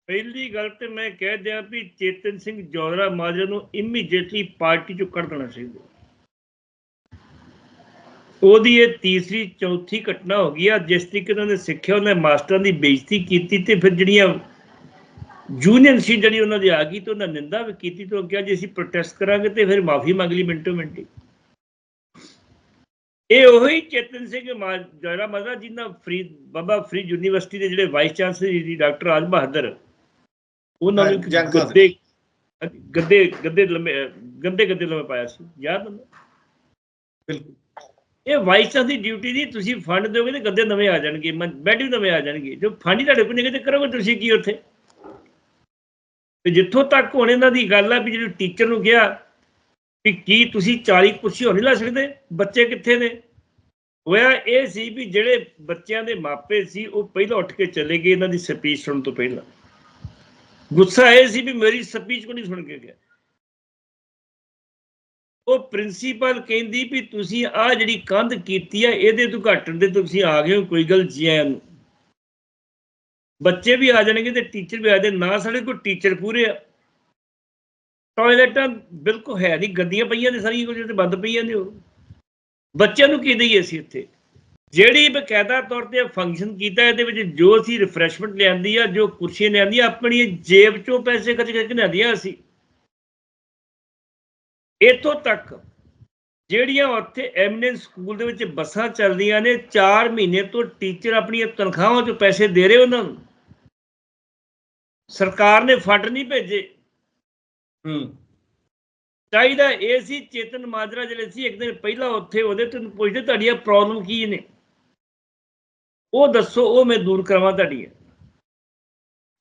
[SPEAKER 2] ਪਹਿਲੀ ਗੱਲ ਤੇ ਮੈਂ ਕਹਿ ਦਿਆਂ ਵੀ ਚੇਤਨ ਸਿੰਘ ਜੋਧਰਾ ਮਾਜਰਾ ਨੂੰ ਇਮੀਡੀਏਟਲੀ ਪਾਰਟੀ ਚੋਂ ਕੱਢ ਦੇਣਾ ਚਾਹੀਦਾ। ਉਹਦੀ ਇਹ ਤੀਸਰੀ, ਚੌਥੀ ਘਟਨਾ ਹੋ ਗਈ ਆ। ਜਿਸ ਤਰੀਕੇ ਉਹਨਾਂ ਨੇ ਸਿੱਖਿਆ, ਉਹਨੇ ਮਾਸਟਰਾਂ ਦੀ ਬੇਇੱਜ਼ਤੀ ਕੀਤੀ ਤੇ ਫਿਰ ਜਿਹੜੀਆਂ ਯੂਨੀਅਨ ਸੀ ਜਿਹੜੀ ਉਹਨਾਂ ਦੀ ਆ ਗਈ ਤੇ ਉਹਨਾਂ ਨਿੰਦਾ ਵੀ ਕੀਤੀ ਤੇ ਉਹ ਕਿਹਾ ਜੇ ਅਸੀਂ ਪ੍ਰੋਟੈਸਟ ਕਰਾਂਗੇ ਤੇ ਫਿਰ ਮਾਫੀ ਮੰਗ ਲਈ ਮਿੰਟੋ ਮਿੰਟੀ ਇਹ ਉਹੀ ਚੇਤਨ ਸਿੰਘ ਜੋਧਰਾ ਮਾਜਰਾ ਜਿਨ੍ਹਾਂ ਫਰੀ ਬਾਬਾ ਫਰੀ ਯੂਨੀਵਰਸਿਟੀ ਦੇ ਜਿਹੜੇ ਵਾਈਸ ਚਾਂਸਲਰ ਸੀ ਡਾਕਟਰ ਰਾਜ ਬਹਾਦਰ ਉਹਨਾਂ ਨੂੰ। ਗੱਦੇ ਗੱਦੇ ਗੱਦੇ ਲੰਮੇ ਗੰਦੇ ਗੱਦੇ ਲੰਮੇ ਪਾਇਆ ਸੀ। ਯਾਦ ਹੈ
[SPEAKER 3] ਬਿਲਕੁਲ।
[SPEAKER 2] ਇਹ ਵਾਈਸ ਚਾਂਸ ਦੀ ਡਿਊਟੀ ਦੀ ਤੁਸੀਂ ਫੰਡ ਦਿਓਗੇ ਤੇ ਗੱਦੇ ਨਵੇਂ ਆ ਜਾਣਗੇ ਬੈੱਡ ਵੀ ਨਵੇਂ ਆ ਜਾਣਗੇ। ਜੋ ਫੰਡ ਹੀ ਤੁਹਾਡੇ ਕੋਲ ਨਹੀਂ ਤੇ ਕਰੋਗੇ ਤੁਸੀਂ ਕੀ ਉੱਥੇ? ਤੇ ਜਿੱਥੋਂ ਤੱਕ ਹੁਣ ਇਹਨਾਂ ਦੀ ਗੱਲ ਆ ਵੀ ਜਿਹੜੀ ਟੀਚਰ ਨੂੰ ਕਿਹਾ ਵੀ ਕੀ ਤੁਸੀਂ 40 ਕੁਰਸੀ ਹੋਰ ਨਹੀਂ ਲਾ ਸਕਦੇ, ਬੱਚੇ ਕਿੱਥੇ ਨੇ? ਹੋਇਆ ਇਹ ਸੀ ਵੀ ਜਿਹੜੇ ਬੱਚਿਆਂ ਦੇ ਮਾਪੇ ਸੀ, ਉਹ ਪਹਿਲਾਂ ਉੱਠ ਕੇ ਚਲੇ ਗਏ ਇਹਨਾਂ ਦੀ ਸਪੀਚ ਸੁਣਨ ਤੋਂ ਪਹਿਲਾਂ। ਗੁੱਸਾ ਇਹ ਸੀ ਵੀ ਮੇਰੀ ਸਪੀਚ ਕੋ ਨਹੀਂ ਸੁਣ ਕੇ ਗਿਆ? ਉਹ ਪ੍ਰਿੰਸੀਪਲ ਕਹਿੰਦੀ ਵੀ ਤੁਸੀਂ ਆ ਜਿਹੜੀ ਕੰਧ ਕੀਤੀ ਆ, ਇਹਦੇ ਉਦਘਾਟਨ ਦੇ ਤੁਸੀਂ ਆ ਗਏ ਹੋ, ਕੋਈ ਗੱਲ ਜੀ ਆਇਆਂ ਨੂੰ। ਬੱਚੇ ਵੀ ਆ ਜਾਣਗੇ ਤੇ ਟੀਚਰ ਵੀ ਆ ਜਾਣ ਨਾ ਸਾਡੇ ਕੋਲ ਟੀਚਰ ਪੂਰੇ ਆ। ਟਾਇਲਟਾਂ ਬਿਲਕੁਲ ਹੈ ਨਹੀਂ, ਗੱਦੀਆਂ ਪਈਆਂ ਨੇ ਸਾਰੀਆਂ, ਕੁਝ ਤੇ ਬੰਦ ਪਈਆਂ ਨੇ ਉਹ। ਬੱਚਿਆਂ ਨੂੰ ਕੀ ਦਈਏ ਅਸੀਂ ਇੱਥੇ? ਜਿਹੜੀ ਬਕਾਇਦਾ ਤੌਰ ਤੇ ਫੰਕਸ਼ਨ ਕੀਤਾ, ਇਹਦੇ ਵਿੱਚ ਜੋ ਅਸੀਂ ਰਿਫਰੈਸ਼ਮੈਂਟ ਲਿਆਂਦੀ ਆ, ਜੋ ਕੁਰਸੀਆਂ ਲਿਆਂਦੀ ਆ ਆਪਣੀ ਜੇਬ ਚੋਂ ਪੈਸੇ ਖਰਚ ਕਰਕੇ ਲਿਆਂਦੀਆਂ ਅਸੀਂ। ਇੱਥੋਂ ਤੱਕ ਜਿਹੜੀਆਂ ਉੱਥੇ ਐਮੀਨੈਂਸ ਸਕੂਲ ਦੇ ਵਿੱਚ ਬੱਸਾਂ ਚੱਲਦੀਆਂ ਨੇ 4 ਮਹੀਨੇ ਤੋਂ ਟੀਚਰ ਆਪਣੀਆਂ ਤਨਖਾਹਾਂ ਚੋਂ ਪੈਸੇ ਦੇ ਰਹੇ ਉਹਨਾਂ ਨੂੰ। ਸਰਕਾਰ ਨੇ ਫੰਡ ਨਹੀਂ ਭੇਜੇ।
[SPEAKER 3] ਹੂੰ।
[SPEAKER 2] ਚਾਹੀਦਾ ਇਹ ਸੀ ਚੇਤਨ ਮਾਜਰਾ ਜਿਹੜੇ ਸੀ ਇੱਕ ਦਿਨ ਪਹਿਲਾਂ ਉੱਥੇ ਉਹਦੇ ਤੋਂ ਪੁੱਛਦੇ ਤੁਹਾਡੀਆਂ ਪ੍ਰੋਬਲਮ ਕੀ ਨੇ? ਉਹ ਦੱਸੋ ਉਹ ਮੈਂ ਦੂਰ ਕਰਾਵਾਂ ਤੁਹਾਡੀਆਂ।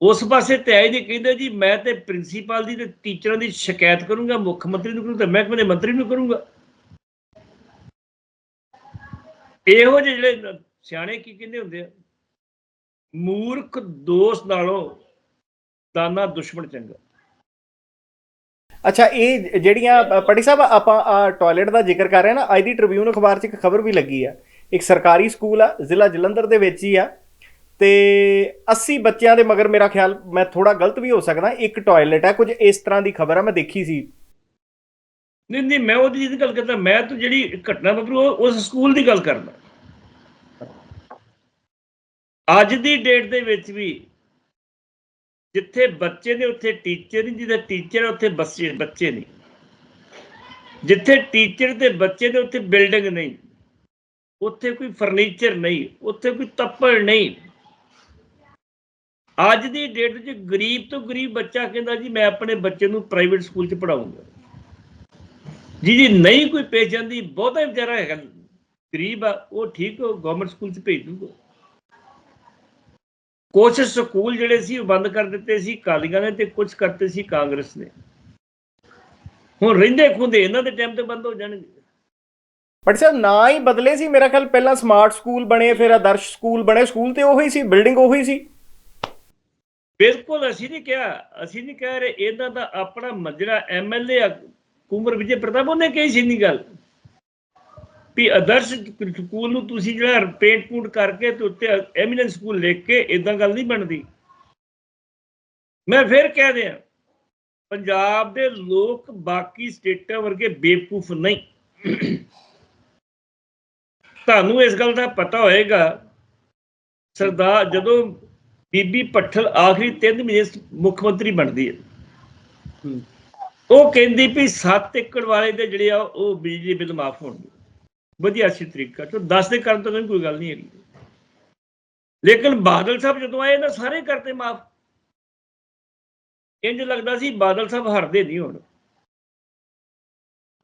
[SPEAKER 2] ਉਸ ਪਾਸੇ ਤੇ ਆਏ ਦੀ ਕਹਿੰਦੇ ਜੀ ਮੈਂ ਤੇ ਪ੍ਰਿੰਸੀਪਲ ਦੀ ਤੇ ਟੀਚਰਾਂ ਦੀ ਸ਼ਿਕਾਇਤ ਕਰੂੰਗਾ ਮੁੱਖ ਮੰਤਰੀ ਨੂੰ ਕਰੂੰਗਾ ਮਹਿਕਮੇ ਦੇ ਮੰਤਰੀ ਨੂੰ ਕਰੂੰਗਾ। ਇਹੋ ਜਿਹੇ ਜਿਹੜੇ ਸਿਆਣੇ ਕੀ ਕਹਿੰਦੇ ਹੁੰਦੇ ਆ? ਮੂਰਖ ਦੋਸਤ ਨਾਲੋਂ ਦਾਨਾ ਦੁਸ਼ਮਣ ਚੰਗਾ।
[SPEAKER 1] ਅੱਛਾ ਇਹ ਜਿਹੜੀਆਂ ਅ, ਸਾਹਿਬ ਆਪਾਂ ਟਾਇਲਟ ਦਾ ਜ਼ਿਕਰ ਕਰ ਰਹੇ ਹਾਂ ਨਾ ਅੱਜ ਦੀ ਟ੍ਰਿਬਿਊਨ ਅਖਬਾਰ 'ਚ ਇੱਕ ਖਬਰ ਵੀ ਲੱਗੀ ਆ। ਇੱਕ ਸਰਕਾਰੀ ਸਕੂਲ ਆ ਜ਼ਿਲ੍ਹਾ ਜਲੰਧਰ ਦੇ ਵਿੱਚ ਹੀ ਆ। ਤੇ 80 ਬੱਚਿਆਂ ਦੇ ਮਗਰ ਮੇਰਾ ਖਿਆਲ ਮੈਂ ਥੋੜਾ ਗਲਤ ਵੀ ਹੋ ਸਕਦਾ ਇੱਕ ਟਾਇਲਟ ਹੈ ਕੁਝ ਇਸ ਤਰ੍ਹਾਂ ਦੀ ਖਬਰ ਆ ਮੈਂ ਦੇਖੀ ਸੀ।
[SPEAKER 2] ਨਹੀਂ ਨਹੀਂ, ਮੈਂ ਉਹਦੀ ਜਿਹਦੀ ਗੱਲ ਕਰਦਾ, ਮੈਂ ਤਾਂ ਜਿਹੜੀ ਘਟਨਾ ਵਾਪਰੀ ਉਸ ਸਕੂਲ ਦੀ ਗੱਲ ਕਰਦਾ। ਅੱਜ ਦੀ ਡੇਟ ਦੇ ਵਿੱਚ ਵੀ ਜਿੱਥੇ ਬੱਚੇ ਨੇ, ਉੱਥੇ ਟੀਚਰ ਨਹੀਂ ਜਿੱਥੇ ਟੀਚਰ ਉੱਥੇ ਬੱਚੇ ਬੱਚੇ ਨਹੀਂ। ਜਿੱਥੇ ਟੀਚਰ ਤੇ ਬੱਚੇ ਨੇ, ਉੱਥੇ ਬਿਲਡਿੰਗ ਨਹੀਂ। ਉੱਥੇ ਕੋਈ ਫਰਨੀਚਰ ਨਹੀਂ, ਉੱਥੇ ਕੋਈ ਤੱਪੜ ਨਹੀਂ। ਅੱਜ ਦੀ ਡੇਟ ਵਿੱਚ ਗਰੀਬ ਤੋਂ ਗਰੀਬ ਬੱਚਾ ਕਹਿੰਦਾ ਜੀ, ਮੈਂ ਆਪਣੇ ਬੱਚੇ ਨੂੰ ਪ੍ਰਾਈਵੇਟ ਸਕੂਲ 'ਚ ਪੜਾਉਂਗਾ ਜਿਹਦੀ ਨਹੀਂ ਕੋਈ ਪੇਸ਼ ਜਾਂਦੀ ਬਹੁਤਾ ਵਿਚਾਰਾ ਹੈਗਾ। ਗਰੀਬ ਆ ਉਹ ਠੀਕ ਗਵਰਨਮੈਂਟ ਸਕੂਲ 'ਚ ਭੇਜ ਦੂਗਾ। ਕੁਝ ਸਕੂਲ ਜਿਹੜੇ ਸੀ ਉਹ ਬੰਦ ਕਰ ਦਿੱਤੇ ਸੀ ਕਾਲੀਆਂ ਨੇ ਤੇ ਕੁਝ ਕਰਤੇ ਸੀ ਕਾਂਗਰਸ ਨੇ। ਹੁਣ ਰਹਿੰਦੇ ਖੁੰਦੇ ਇਹਨਾਂ ਦੇ ਟਾਈਮ ਤੇ ਬੰਦ ਹੋ ਜਾਣਗੇ।
[SPEAKER 1] ਬਟ ਸਾਹਿਬ ਨਾ ਹੀ ਬਦਲੇ ਸੀ ਮੇਰਾ ਖਿਆਲ ਪਹਿਲਾਂ ਸਮਾਰਟ ਸਕੂਲ ਬਣੇ ਫਿਰ ਆਦਰਸ਼ ਸਕੂਲ ਬਣੇ ਸਕੂਲ ਤੇ ਉਹੀ ਸੀ ਬਿਲਡਿੰਗ ਉਹੀ ਸੀ।
[SPEAKER 2] ਬਿਲਕੁਲ ਅਸੀਂ ਨਹੀਂ ਕਿਹਾ ਅਸੀਂ ਨਹੀਂ ਕਹਿ ਰਹੇ ਇਹਨਾਂ ਦਾ ਆਪਣਾ ਮ- ਜਿਹੜਾ ਐਮਐਲਏ ਕੁਮਰ ਵਿਜੇ ਪ੍ਰਤਾਪ, ਉਹਨੇ ਕਹੀ ਸੀ ਨਹੀਂ ਗੱਲ ਵੀ ਆਦਰਸ਼ ਸਕੂਲ ਨੂੰ ਤੁਸੀਂ ਜਿਹੜਾ ਪੇਂਟ ਪੂਟ ਕਰਕੇ ਤੇ ਉੱਤੇ ਐਮੀਨੈਂਸ ਸਕੂਲ ਲਿਖ ਕੇ ਇਦਾਂ ਗੱਲ ਨਹੀਂ ਬਣਦੀ। ਮੈਂ ਫਿਰ ਕਹਿ ਦਿਆਂ, ਪੰਜਾਬ ਦੇ ਲੋਕ ਬਾਕੀ ਸਟੇਟਾਂ ਵਰਗੇ ਬੇਵਕੂਫ ਨਹੀਂ। ਤੁਹਾਨੂੰ ਇਸ ਗੱਲ ਦਾ ਪਤਾ ਹੋਏਗਾ, ਸਰਦਾਰ ਜਦੋਂ ਬੀਬੀ ਪੱਠਲ ਆਖਰੀ 3 ਮਹੀਨੇ ਮੁੱਖ ਮੰਤਰੀ ਬਣਦੀ ਹੈ। ਉਹ ਕਹਿੰਦੀ ਵੀ 7 ਏਕੜ ਵਾਲੇ ਦੇ ਜਿਹੜੇ ਆ, ਉਹ ਬਿਜਲੀ ਬਿੱਲ ਮਾਫ ਹੋਣਗੇ। ਵਧੀਆ ਸੀ ਤਰੀਕਾ ਤੋਂ 10 ਦੇ ਕਰਨ ਤੋਂ ਕੋਈ ਗੱਲ ਨਹੀਂ ਹੈਗੀ। ਲੇਕਿਨ ਬਾਦਲ ਸਾਹਿਬ ਜਦੋਂ ਆਏ ਨਾ ਸਾਰੇ ਕਰਤੇ ਮਾਫ। ਇੰਜ ਲੱਗਦਾ ਸੀ ਬਾਦਲ ਸਾਹਿਬ ਹਰਦੇ ਨਹੀਂ ਹੁਣ।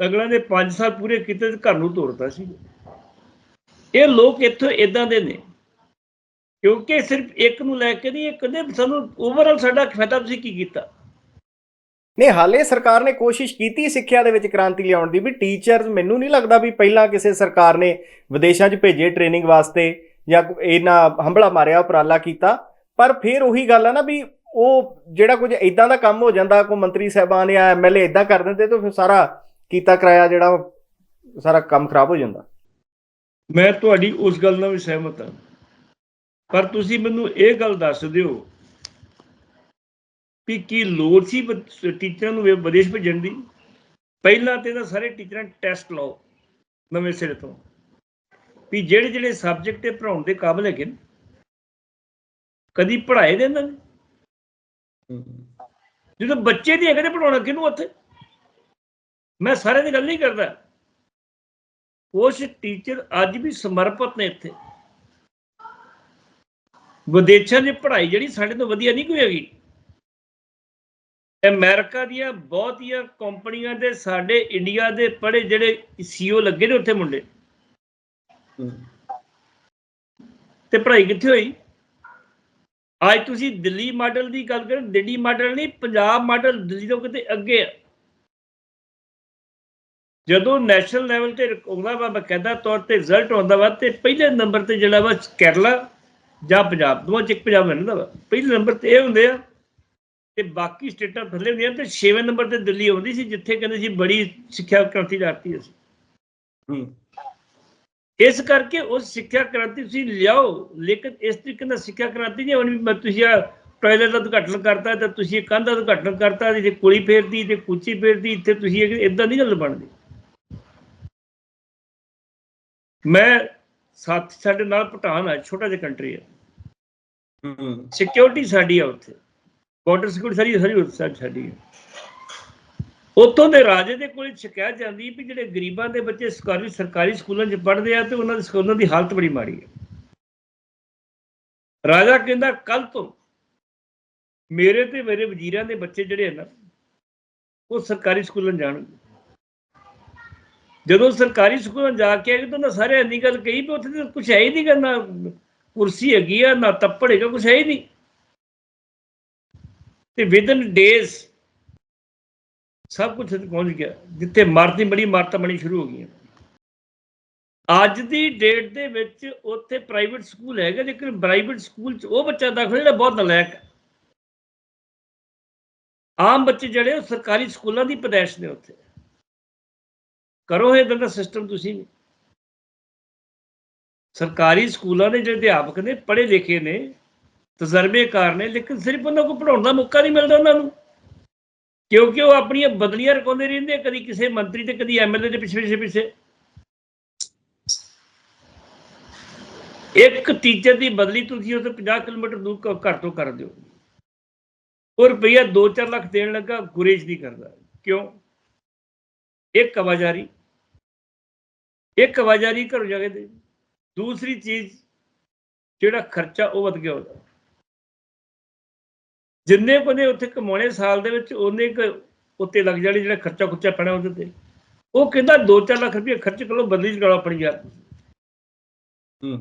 [SPEAKER 2] ਅਗਲਾ ਨੇ 5 ਸਾਲ ਪੂਰੇ ਕੀਤੇ ਤੇ ਘਰ ਨੂੰ ਤੋੜਤਾ ਸੀ। ਇਹ ਲੋਕ ਇੱਥੋਂ ਇਦਾਂ ਦੇ ਨੇ। ਕਿਉਂਕਿ ਸਿਰਫ ਇੱਕ ਨੂੰ ਲੈ ਕੇ ਨਹੀਂ ਇਹ ਕਹਿੰਦੇ ਸਾਨੂੰ ਓਵਰਆਲ ਸਾਡਾ ਫਾਇਦਾ ਤੁਸੀਂ ਕੀ ਕੀਤਾ?
[SPEAKER 1] ਨਹੀਂ ਹਾਲੇ ਸਰਕਾਰ ਨੇ ਕੋਸ਼ਿਸ਼ ਕੀਤੀ ਸਿੱਖਿਆ ਦੇ ਵਿੱਚ ਕ੍ਰਾਂਤੀ ਲਿਆਉਣ ਦੀ ਵੀ ਟੀਚਰਸ ਮੈਨੂੰ ਨਹੀਂ ਲੱਗਦਾ ਵੀ ਪਹਿਲਾਂ ਕਿਸੇ ਸਰਕਾਰ ਨੇ ਵਿਦੇਸ਼ਾਂ 'ਚ ਭੇਜੇ ਟ੍ਰੇਨਿੰਗ ਵਾਸਤੇ ਜਾਂ ਇਹਨਾਂ ਹੰਬਲਾ ਮਾਰਿਆ, ਉਪਰਾਲਾ ਕੀਤਾ। ਪਰ ਫਿਰ ਉਹੀ ਗੱਲ ਆ ਨਾ ਵੀ ਉਹ ਜਿਹੜਾ ਕੁਝ ਇਦਾਂ ਦਾ ਕੰਮ ਹੋ ਜਾਂਦਾ, ਕੋਈ ਮੰਤਰੀ ਸਾਹਿਬਾਨ ਜਾਂ ਐਮਐਲਏ ਇਦਾਂ ਕਰ ਦਿੰਦੇ ਤਾਂ ਫਿਰ ਸਾਰਾ ਕੀਤਾ ਕਰਾਇਆ ਜਿਹੜਾ ਉਹ ਸਾਰਾ ਕੰਮ ਖਰਾਬ ਹੋ ਜਾਂਦਾ।
[SPEAKER 2] ਮੈਂ ਤੁਹਾਡੀ ਉਸ ਗੱਲ ਨਾਲ ਵੀ ਸਹਿਮਤ ਹਾਂ। ਪਰ ਤੁਸੀਂ ਮੈਨੂੰ ਇਹ ਗੱਲ ਦੱਸ ਦਿਓ ਵੀ ਕੀ ਲੋੜ ਸੀ ਟੀਚਰਾਂ ਨੂੰ ਵਿਦੇਸ਼ ਭੇਜਣ ਦੀ? ਪਹਿਲਾਂ ਤੇ ਤਾਂ ਸਾਰੇ ਟੀਚਰਾਂ ਟੈਸਟ ਲਾਓ ਨਵੇਂ ਸਿਰੇ ਤੋਂ। ਵੀ ਜਿਹੜੇ ਜਿਹੜੇ ਸਬਜੈਕਟ ਤੇ ਪੜਾਉਣ ਦੇ ਕਾਬਿਲ ਹੈਗੇ ਕਦੀ ਪੜ੍ਹਾਏ ਦੇ ਇਹਨਾਂ ਨੇ?
[SPEAKER 3] ਹੂੰ।
[SPEAKER 2] ਜਦੋਂ ਬੱਚੇ ਨਹੀਂ ਹੈਗੇ ਤੇ ਪੜਾਉਣਾ ਕਿਹਨੂੰ ਉੱਥੇ? ਮੈਂ ਸਾਰੇ ਦੀ ਗੱਲ ਨਹੀਂ ਕਰਦਾ। ਕੁਛ ਟੀਚਰ ਅੱਜ ਵੀ ਸਮਰਪਿਤ ਨੇ ਇੱਥੇ। ਵਿਦੇਸ਼ਾਂ ਦੀ ਪੜ੍ਹਾਈ ਜਿਹੜੀ ਸਾਡੇ ਤੋਂ ਵਧੀਆ ਨਹੀਂ ਕੋਈ ਹੈਗੀ। ਅਮਰੀਕਾ ਦੀਆਂ ਬਹੁਤੀਆਂ ਕੰਪਨੀਆਂ ਦੇ ਸਾਡੇ ਇੰਡੀਆ ਦੇ ਪੜ੍ਹੇ ਜਿਹੜੇ ਸੀਓ ਲੱਗੇ ਨੇ ਉੱਥੇ ਮੁੰਡੇ। ਤੇ ਪੜ੍ਹਾਈ ਕਿੱਥੇ ਹੋਈ? ਅੱਜ ਤੁਸੀਂ ਦਿੱਲੀ ਮਾਡਲ ਦੀ ਗੱਲ ਕਰੋ, ਦਿੱਲੀ ਮਾਡਲ ਨਹੀਂ, ਪੰਜਾਬ ਮਾਡਲ ਦਿੱਲੀ ਤੋਂ ਕਿਤੇ ਅੱਗੇ ਆ। ਜਦੋਂ ਨੈਸ਼ਨਲ ਲੈਵਲ ਤੇ ਆਉਂਦਾ ਵਾ ਬਕਾਇਦਾ ਤੌਰ ਤੇ ਰਿਜ਼ਲਟ ਆਉਂਦਾ ਵਾ, ਤੇ ਪਹਿਲੇ ਨੰਬਰ ਤੇ ਜਿਹੜਾ ਵਾ ਕੇਰਲਾ ਜਾਂ ਪੰਜਾਬ, ਦੋਵਾਂ ਚ ਇੱਕ ਪੰਜਾਬ ਮਿਲਦਾ ਵਾ। ਪਹਿਲੇ ਨੰਬਰ ਤੇ ਇਹ ਹੁੰਦੇ ਆ ਤੇ ਬਾਕੀ ਸਟੇਟਾਂ ਥੱਲੇ ਹੁੰਦੀਆਂ ਤੇ 6ਵੇਂ ਨੰਬਰ ਤੇ ਦਿੱਲੀ ਆਉਂਦੀ ਸੀ ਜਿੱਥੇ ਕਹਿੰਦੇ ਸੀ ਬੜੀ ਸਿੱਖਿਆ ਕ੍ਰਾਂਤੀ ਜਾਤੀ ਅਸੀਂ।
[SPEAKER 3] ਹੂੰ।
[SPEAKER 2] ਇਸ ਕਰਕੇ ਉਸ ਸਿੱਖਿਆ ਕ੍ਰਾਂਤੀ ਤੁਸੀਂ ਲਿਆਓ ਲੇਕਿਨ ਇਸ ਤਰੀਕੇ ਨਾਲ ਸਿੱਖਿਆ ਕ੍ਰਾਂਤੀ ਨਹੀਂ ਹੋਣੀ ਵੀ ਮੈਂ ਤੁਸੀਂ ਆ ਟਾਇਲਟ ਦਾ ਉਦਘਾਟਨ ਕਰਤਾ ਤੇ ਤੁਸੀਂ ਕੰਧ ਦਾ ਉਦਘਾਟਨ ਕਰਤਾ ਤੇ ਜੇ ਕੁੜੀ ਫੇਰਦੀ ਤੇ ਕੁਚੀ ਫੇਰਦੀ ਇੱਥੇ ਤੁਸੀਂ ਇਦਾਂ ਨਹੀਂ ਗੱਲ ਬਣਦੀ। ਮੈਂ ਸਾਥ ਸਾਡੇ ਨਾਲ ਭੂਟਾਨ ਹੈ ਛੋਟਾ ਜਿਹਾ ਕੰਟਰੀ ਹੂੰ। ਸਿਕਿਉਰਿਟੀ ਸਾਡੀ ਆ ਉੱਥੇ। ਬਾਰਡਰ ਸਿਕਿਉਰਿਟੀ ਸਾਰੀ ਸਾਰੀ ਉੱਥੇ ਸਾ- ਹੈ। ਉੱਥੋਂ ਦੇ ਰਾਜੇ ਦੇ ਕੋਲ ਸ਼ਿਕਾਇਤ ਜਾਂਦੀ ਵੀ ਜਿਹੜੇ ਗਰੀਬਾਂ ਦੇ ਬੱਚੇ ਸਰਕਾਰੀ ਸਰਕਾਰੀ ਸਕੂਲਾਂ 'ਚ ਪੜ੍ਹਦੇ ਆ ਤੇ ਉਹਨਾਂ ਦੇ ਸਕੂਲਾਂ ਦੀ ਹਾਲਤ ਬੜੀ ਮਾੜੀ ਹੈ। ਰਾਜਾ ਕਹਿੰਦਾ ਕੱਲ ਤੋਂ ਮੇਰੇ ਤੇ ਮੇਰੇ ਵਜ਼ੀਰਾਂ ਦੇ ਬੱਚੇ ਜਿਹੜੇ ਆ ਨਾ, ਉਹ ਸਰਕਾਰੀ ਸਕੂਲਾਂ ਜਾਣਗੇ। ਜਦੋਂ ਸਰਕਾਰੀ ਸਕੂਲਾਂ ਜਾ ਕੇ ਆਏ ਤਾਂ ਉਹਨਾਂ ਸਾਰੇ ਇੰਨੀ ਗੱਲ ਕਹੀ ਵੀ ਉੱਥੇ ਤਾਂ ਕੁਝ ਹੈ ਹੀ ਨਹੀਂ ਕਰਨਾ ਕੁਰਸੀ ਹੈਗੀ ਆ, ਨਾ ਤੱਪੜ ਹੈਗਾ ਕੁਝ ਹੈ ਹੀ ਨਹੀਂ। ਤੇ ਵਿਦਨ ਡੇਜ਼ ਸਭ ਕੁਝ ਇੱਥੇ ਪਹੁੰਚ ਗਿਆ, ਜਿੱਥੇ ਮਾਰਤੀ ਬੜੀ ਮਾਰਤਾ ਬਣੀ ਸ਼ੁਰੂ ਹੋ ਗਈਆਂ। ਅੱਜ ਦੀ ਡੇਟ ਦੇ ਵਿੱਚ ਉੱਥੇ ਪ੍ਰਾਈਵੇਟ ਸਕੂਲ ਹੈਗਾ, ਲੇਕਿਨ ਪ੍ਰਾਈਵੇਟ ਸਕੂਲ 'ਚ ਉਹ ਬੱਚਾ ਦਾਖਲ ਜਿਹੜਾ ਬਹੁਤ ਨਲਾਇਕ ਹੈ। ਆਮ ਬੱਚੇ ਜਿਹੜੇ ਉਹ ਸਰਕਾਰੀ ਸਕੂਲਾਂ ਦੀ ਪਦੈਸ਼ ਨੇ ਉੱਥੇ। ਕਰੋ ਇਹ ਦਾ ਸਿਸਟਮ ਤੁਸੀਂ ਵੀ। ਸਰਕਾਰੀ ਸਕੂਲਾਂ ਦੇ ਜਿਹੜੇ ਅਧਿਆਪਕ ਨੇ, ਪੜ੍ਹੇ ਲਿਖੇ ਨੇ ਤਜਰਬੇਕਾਰ ਨੇ, ਲੇਕਿਨ ਸਿਰਫ ਉਹਨਾਂ ਕੋਲ ਪੜਾਉਣ ਦਾ ਮੌਕਾ ਨਹੀਂ ਮਿਲਦਾ ਉਹਨਾਂ ਨੂੰ। ਕਿਉਂਕਿ ਉਹ ਆਪਣੀਆਂ ਬਦਲੀਆਂ ਰਕਾਉਂਦੇ ਰਹਿੰਦੇ ਕਦੀ ਕਿਸੇ ਮੰਤਰੀ ਤੇ, ਕਦੀ ਐਮਐਲਏ ਦੇ ਪਿੱਛੇ ਪਿੱਛੇ। ਪਿੱਛੇ ਇੱਕ ਟੀਚਰ ਦੀ ਬਦਲੀ ਤੁਸੀਂ ਉਹ 50 ਕਿਲੋਮੀਟਰ ਦੂਰ ਘਰ ਤੋਂ ਕਰ ਦਿਓ। ਉਹ ਰੁਪਈਆ 2-4 ਲੱਖ ਦੇਣ ਲੱਗਾ, ਗੁਰੇਜ ਨਹੀਂ ਕਰਦਾ। ਕਿਉਂ? ਇੱਕ ਕਵਾਜ਼ਾਰੀ ਇੱਕ ਕਵਾਜਾਰੀ ਘਰੋਂ ਜਾ ਕੇ ਦੇ। ਦੂਸਰੀ ਚੀਜ਼, ਜਿਹੜਾ ਖਰਚਾ ਉਹ ਵੱਧ ਗਿਆ ਉਹਦਾ। ਜਿੰਨੇ ਕੋਨੇ ਉੱਥੇ ਕਮਾਉਣੇ ਸਾਲ ਦੇ ਵਿੱਚ ਉਹਨੇ ਕੁ ਉੱਤੇ ਲੱਗ ਜਾਣੀ ਜਿਹੜਾ ਖਰਚਾ ਖੁੱਚਾ ਪੈਣਾ ਉਹਦੇ ਤੇ। ਉਹ ਕਹਿੰਦਾ 2-4 ਲੱਖ ਰੁਪਏ ਖਰਚ ਕਰੋ ਬਦਲੀ ਚ ਆਪਣੀ ਯਾਰ
[SPEAKER 3] ਹੂੰ।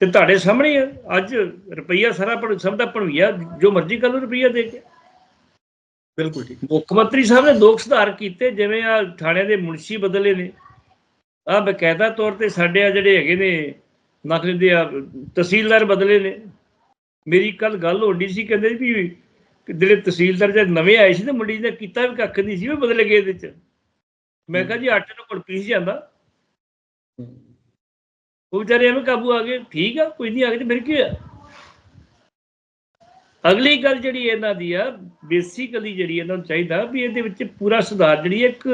[SPEAKER 2] ਤੇ ਤੁਹਾਡੇ ਸਾਹਮਣੇ ਅੱਜ ਰੁਪਈਆ ਸਾਰਾ ਪਰ ਸਭ ਦਾ ਭਣਵੀਆ ਜੋ ਮਰਜ਼ੀ ਕਰ ਲਓ ਰੁਪਈਆ ਦੇ ਕੇ।
[SPEAKER 3] ਬਿਲਕੁਲ ਠੀਕ।
[SPEAKER 2] ਮੁੱਖ ਮੰਤਰੀ ਸਾਹਿਬ ਨੇ ਦੋ ਕੁ ਸੁਧਾਰ ਕੀਤੇ ਜਿਵੇਂ ਆ ਥਾਣੇ ਦੇ ਮੁਨਸ਼ੀ ਬਦਲੇ ਨੇ। ਆ ਬਕਾਇਦਾ ਤੌਰ ਤੇ ਸਾਡੇ ਆ ਜਿਹੜੇ ਹੈਗੇ ਨੇ ਨਕਲ ਦੇ ਤਹਿਸੀਲਦਾਰ ਬਦਲੇ ਨੇ। ਮੇਰੀ ਕੱਲ ਗੱਲ ਹੋਣੀ ਸੀ, ਕਹਿੰਦੇ ਵੀ ਜਿਹੜੇ ਤਹਿਸੀਲਦਾਰ ਜਦ ਨਵੇਂ ਆਏ ਸੀ ਤੇ ਮੁੰਡੀ ਨੇ ਕੀਤਾ ਵੀ ਕੱਖ ਨਹੀਂ ਸੀ, ਉਹ ਬਦਲ ਗਏ ਇਹਦੇ ਚ। ਮੈਂ ਕਿਹਾ ਜੀ ਆਟੇ ਨੂੰ ਕੋਲ ਜਾਂਦਾ। ਉਹ ਵਿਚਾਰੇ ਐਵੇਂ ਕਾਬੂ ਆ ਗਏ, ਠੀਕ ਆ, ਕੋਈ ਨਹੀਂ ਆ ਗਏ ਤੇ ਫਿਰ ਕੀ ਹੋਇਆ? ਅਗਲੀ ਗੱਲ ਜਿਹੜੀ ਇਹਨਾਂ ਦੀ ਆ ਬੇਸਿਕਲੀ ਜਿਹੜੀ ਇਹਨਾਂ ਨੂੰ ਚਾਹੀਦਾ ਵੀ ਇਹਦੇ ਵਿੱਚ ਪੂਰਾ ਸੁਧਾਰ ਜਿਹੜੀ ਇੱਕ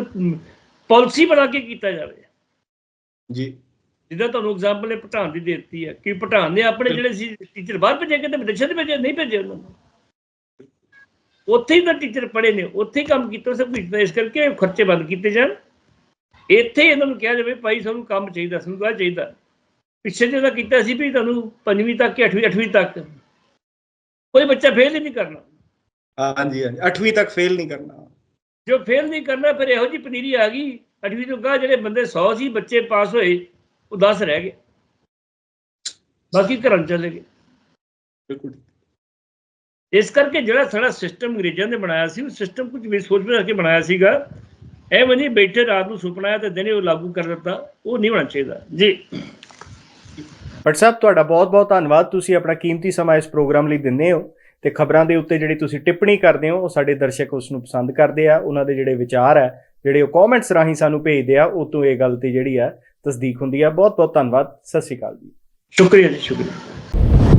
[SPEAKER 2] ਪਾਲਿਸੀ ਬਣਾ ਕੇ ਕੀਤਾ ਜਾਵੇ।
[SPEAKER 3] ਜੀ।
[SPEAKER 2] ਜਿੱਦਾਂ ਤੁਹਾਨੂੰ ਐਗਜ਼ਾਮਪਲ ਇਹ ਭੂਟਾਨ ਦੀ ਦੇ ਦਿੱਤੀ ਹੈ ਕਿ ਭੂਟਾਨ ਨੇ ਆਪਣੇ ਜਿਹੜੇ ਸੀ ਟੀਚਰ ਬਾਹਰ ਭੇਜੇ ਕਿਤੇ ਵਿਦੇਸ਼ਾਂ ਦੇ ਭੇਜੇ ਨਹੀਂ ਭੇਜੇ ਉਹਨਾਂ ਨੂੰ। ਉੱਥੇ ਹੀ ਤਾਂ ਟੀਚਰ ਪੜ੍ਹੇ ਨੇ ਉੱਥੇ ਹੀ ਕੰਮ ਕੀਤਾ ਸਭ ਕੁਝ ਇਸ ਕਰਕੇ ਖਰਚੇ ਬੰਦ ਕੀਤੇ ਜਾਣ। ਇੱਥੇ ਇਹਨਾਂ ਨੂੰ ਕਿਹਾ ਜਾਵੇ ਭਾਈ ਸਾਨੂੰ ਕੰਮ ਚਾਹੀਦਾ ਸਾਨੂੰ ਆਹ ਚਾਹੀਦਾ। ਪਿੱਛੇ ਜਿਹੜਾ ਕੀਤਾ ਸੀ ਵੀ ਤੁਹਾਨੂੰ ਪੰਜਵੀਂ ਤੱਕ ਕਿ 8ਵੀਂ 8ਵੀਂ ਤੱਕ। ਕੋਈ ਬੱਚਾ ਫੇਲ ਹੀ ਨਹੀਂ ਕਰਨਾ।
[SPEAKER 3] ਹਾਂਜੀ ਹਾਂਜੀ 8ਵੀਂ ਤੱਕ ਫੇਲ ਨਹੀਂ ਕਰਨਾ।
[SPEAKER 2] ਜੋ ਫੇਲ ਨਹੀਂ ਕਰਨਾ ਫਿਰ ਇਹੋ ਜੀ ਪਨੀਰੀ ਆ ਗਈ 8ਵੀਂ ਤੋਂ ਗਾਹ ਜਿਹੜੇ ਬੰਦੇ 100 ਸੀ ਬੱਚੇ ਪਾਸ ਹੋਏ ਉਹ 10 ਰਹਿ ਗਏ। ਬਾਕੀ ਘਰਾਂ ਚਲੇ ਗਏ।
[SPEAKER 3] ਬਿਲਕੁਲ
[SPEAKER 2] ਇਸ ਕਰਕੇ ਜਿਹੜਾ ਸਾਡਾ ਸਿਸਟਮ ਅੰਗਰੇਜ਼ਾਂ ਨੇ ਬਣਾਇਆ ਸੀ ਉਹ ਸਿਸਟਮ ਕੁਝ ਵੀ ਸੋਚ ਵਿਚਾਰ ਕੇ ਬਣਾਇਆ ਸੀਗਾ ਐਵੇਂ ਨਹੀਂ ਬੈਠੇ ਰਾਤ ਨੂੰ ਸੁਪਨਾ ਆਇਆ ਤੇ ਦਿਨੇ ਉਹ ਲਾਗੂ ਕਰ ਦਿੱਤਾ ਉਹ ਨਹੀਂ ਹੋਣਾ ਚਾਹੀਦਾ। ਜੀ।
[SPEAKER 1] ਭੱਟ ਸਾਹਿਬ ਤੁਹਾਡਾ ਬਹੁਤ-ਬਹੁਤ ਧੰਨਵਾਦ। ਤੁਸੀਂ ਆਪਣਾ ਕੀਮਤੀ ਸਮਾਂ ਇਸ ਪ੍ਰੋਗਰਾਮ ਲਈ ਦਿੰਦੇ ਹੋ ਤੇ ਖਬਰਾਂ ਦੇ ਉੱਤੇ ਜਿਹੜੀ ਤੁਸੀਂ ਟਿੱਪਣੀ ਕਰਦੇ ਹੋ ਉਹ ਸਾਡੇ ਦਰਸ਼ਕ ਉਸ ਨੂੰ ਪਸੰਦ ਕਰਦੇ ਆ। ਉਹਨਾਂ ਦੇ ਜਿਹੜੇ ਵਿਚਾਰ ਹੈ ਜਿਹੜੇ ਉਹ ਕਮੈਂਟਸ ਰਾਹੀਂ ਸਾਨੂੰ ਭੇਜਦੇ ਆ ਉਹ ਤੋਂ ਇਹ ਗੱਲ ਤੇ ਜਿਹੜੀ ਆ ਤਸਦੀਕ ਹੁੰਦੀ ਹੈ ਬਹੁਤ-ਬਹੁਤ ਧੰਨਵਾਦ। ਸਤਿ ਸ਼੍ਰੀ ਅਕਾਲ ਜੀ।
[SPEAKER 2] ਸ਼ੁਕਰੀਆ ਜੀ ਸ਼ੁਕਰੀਆ।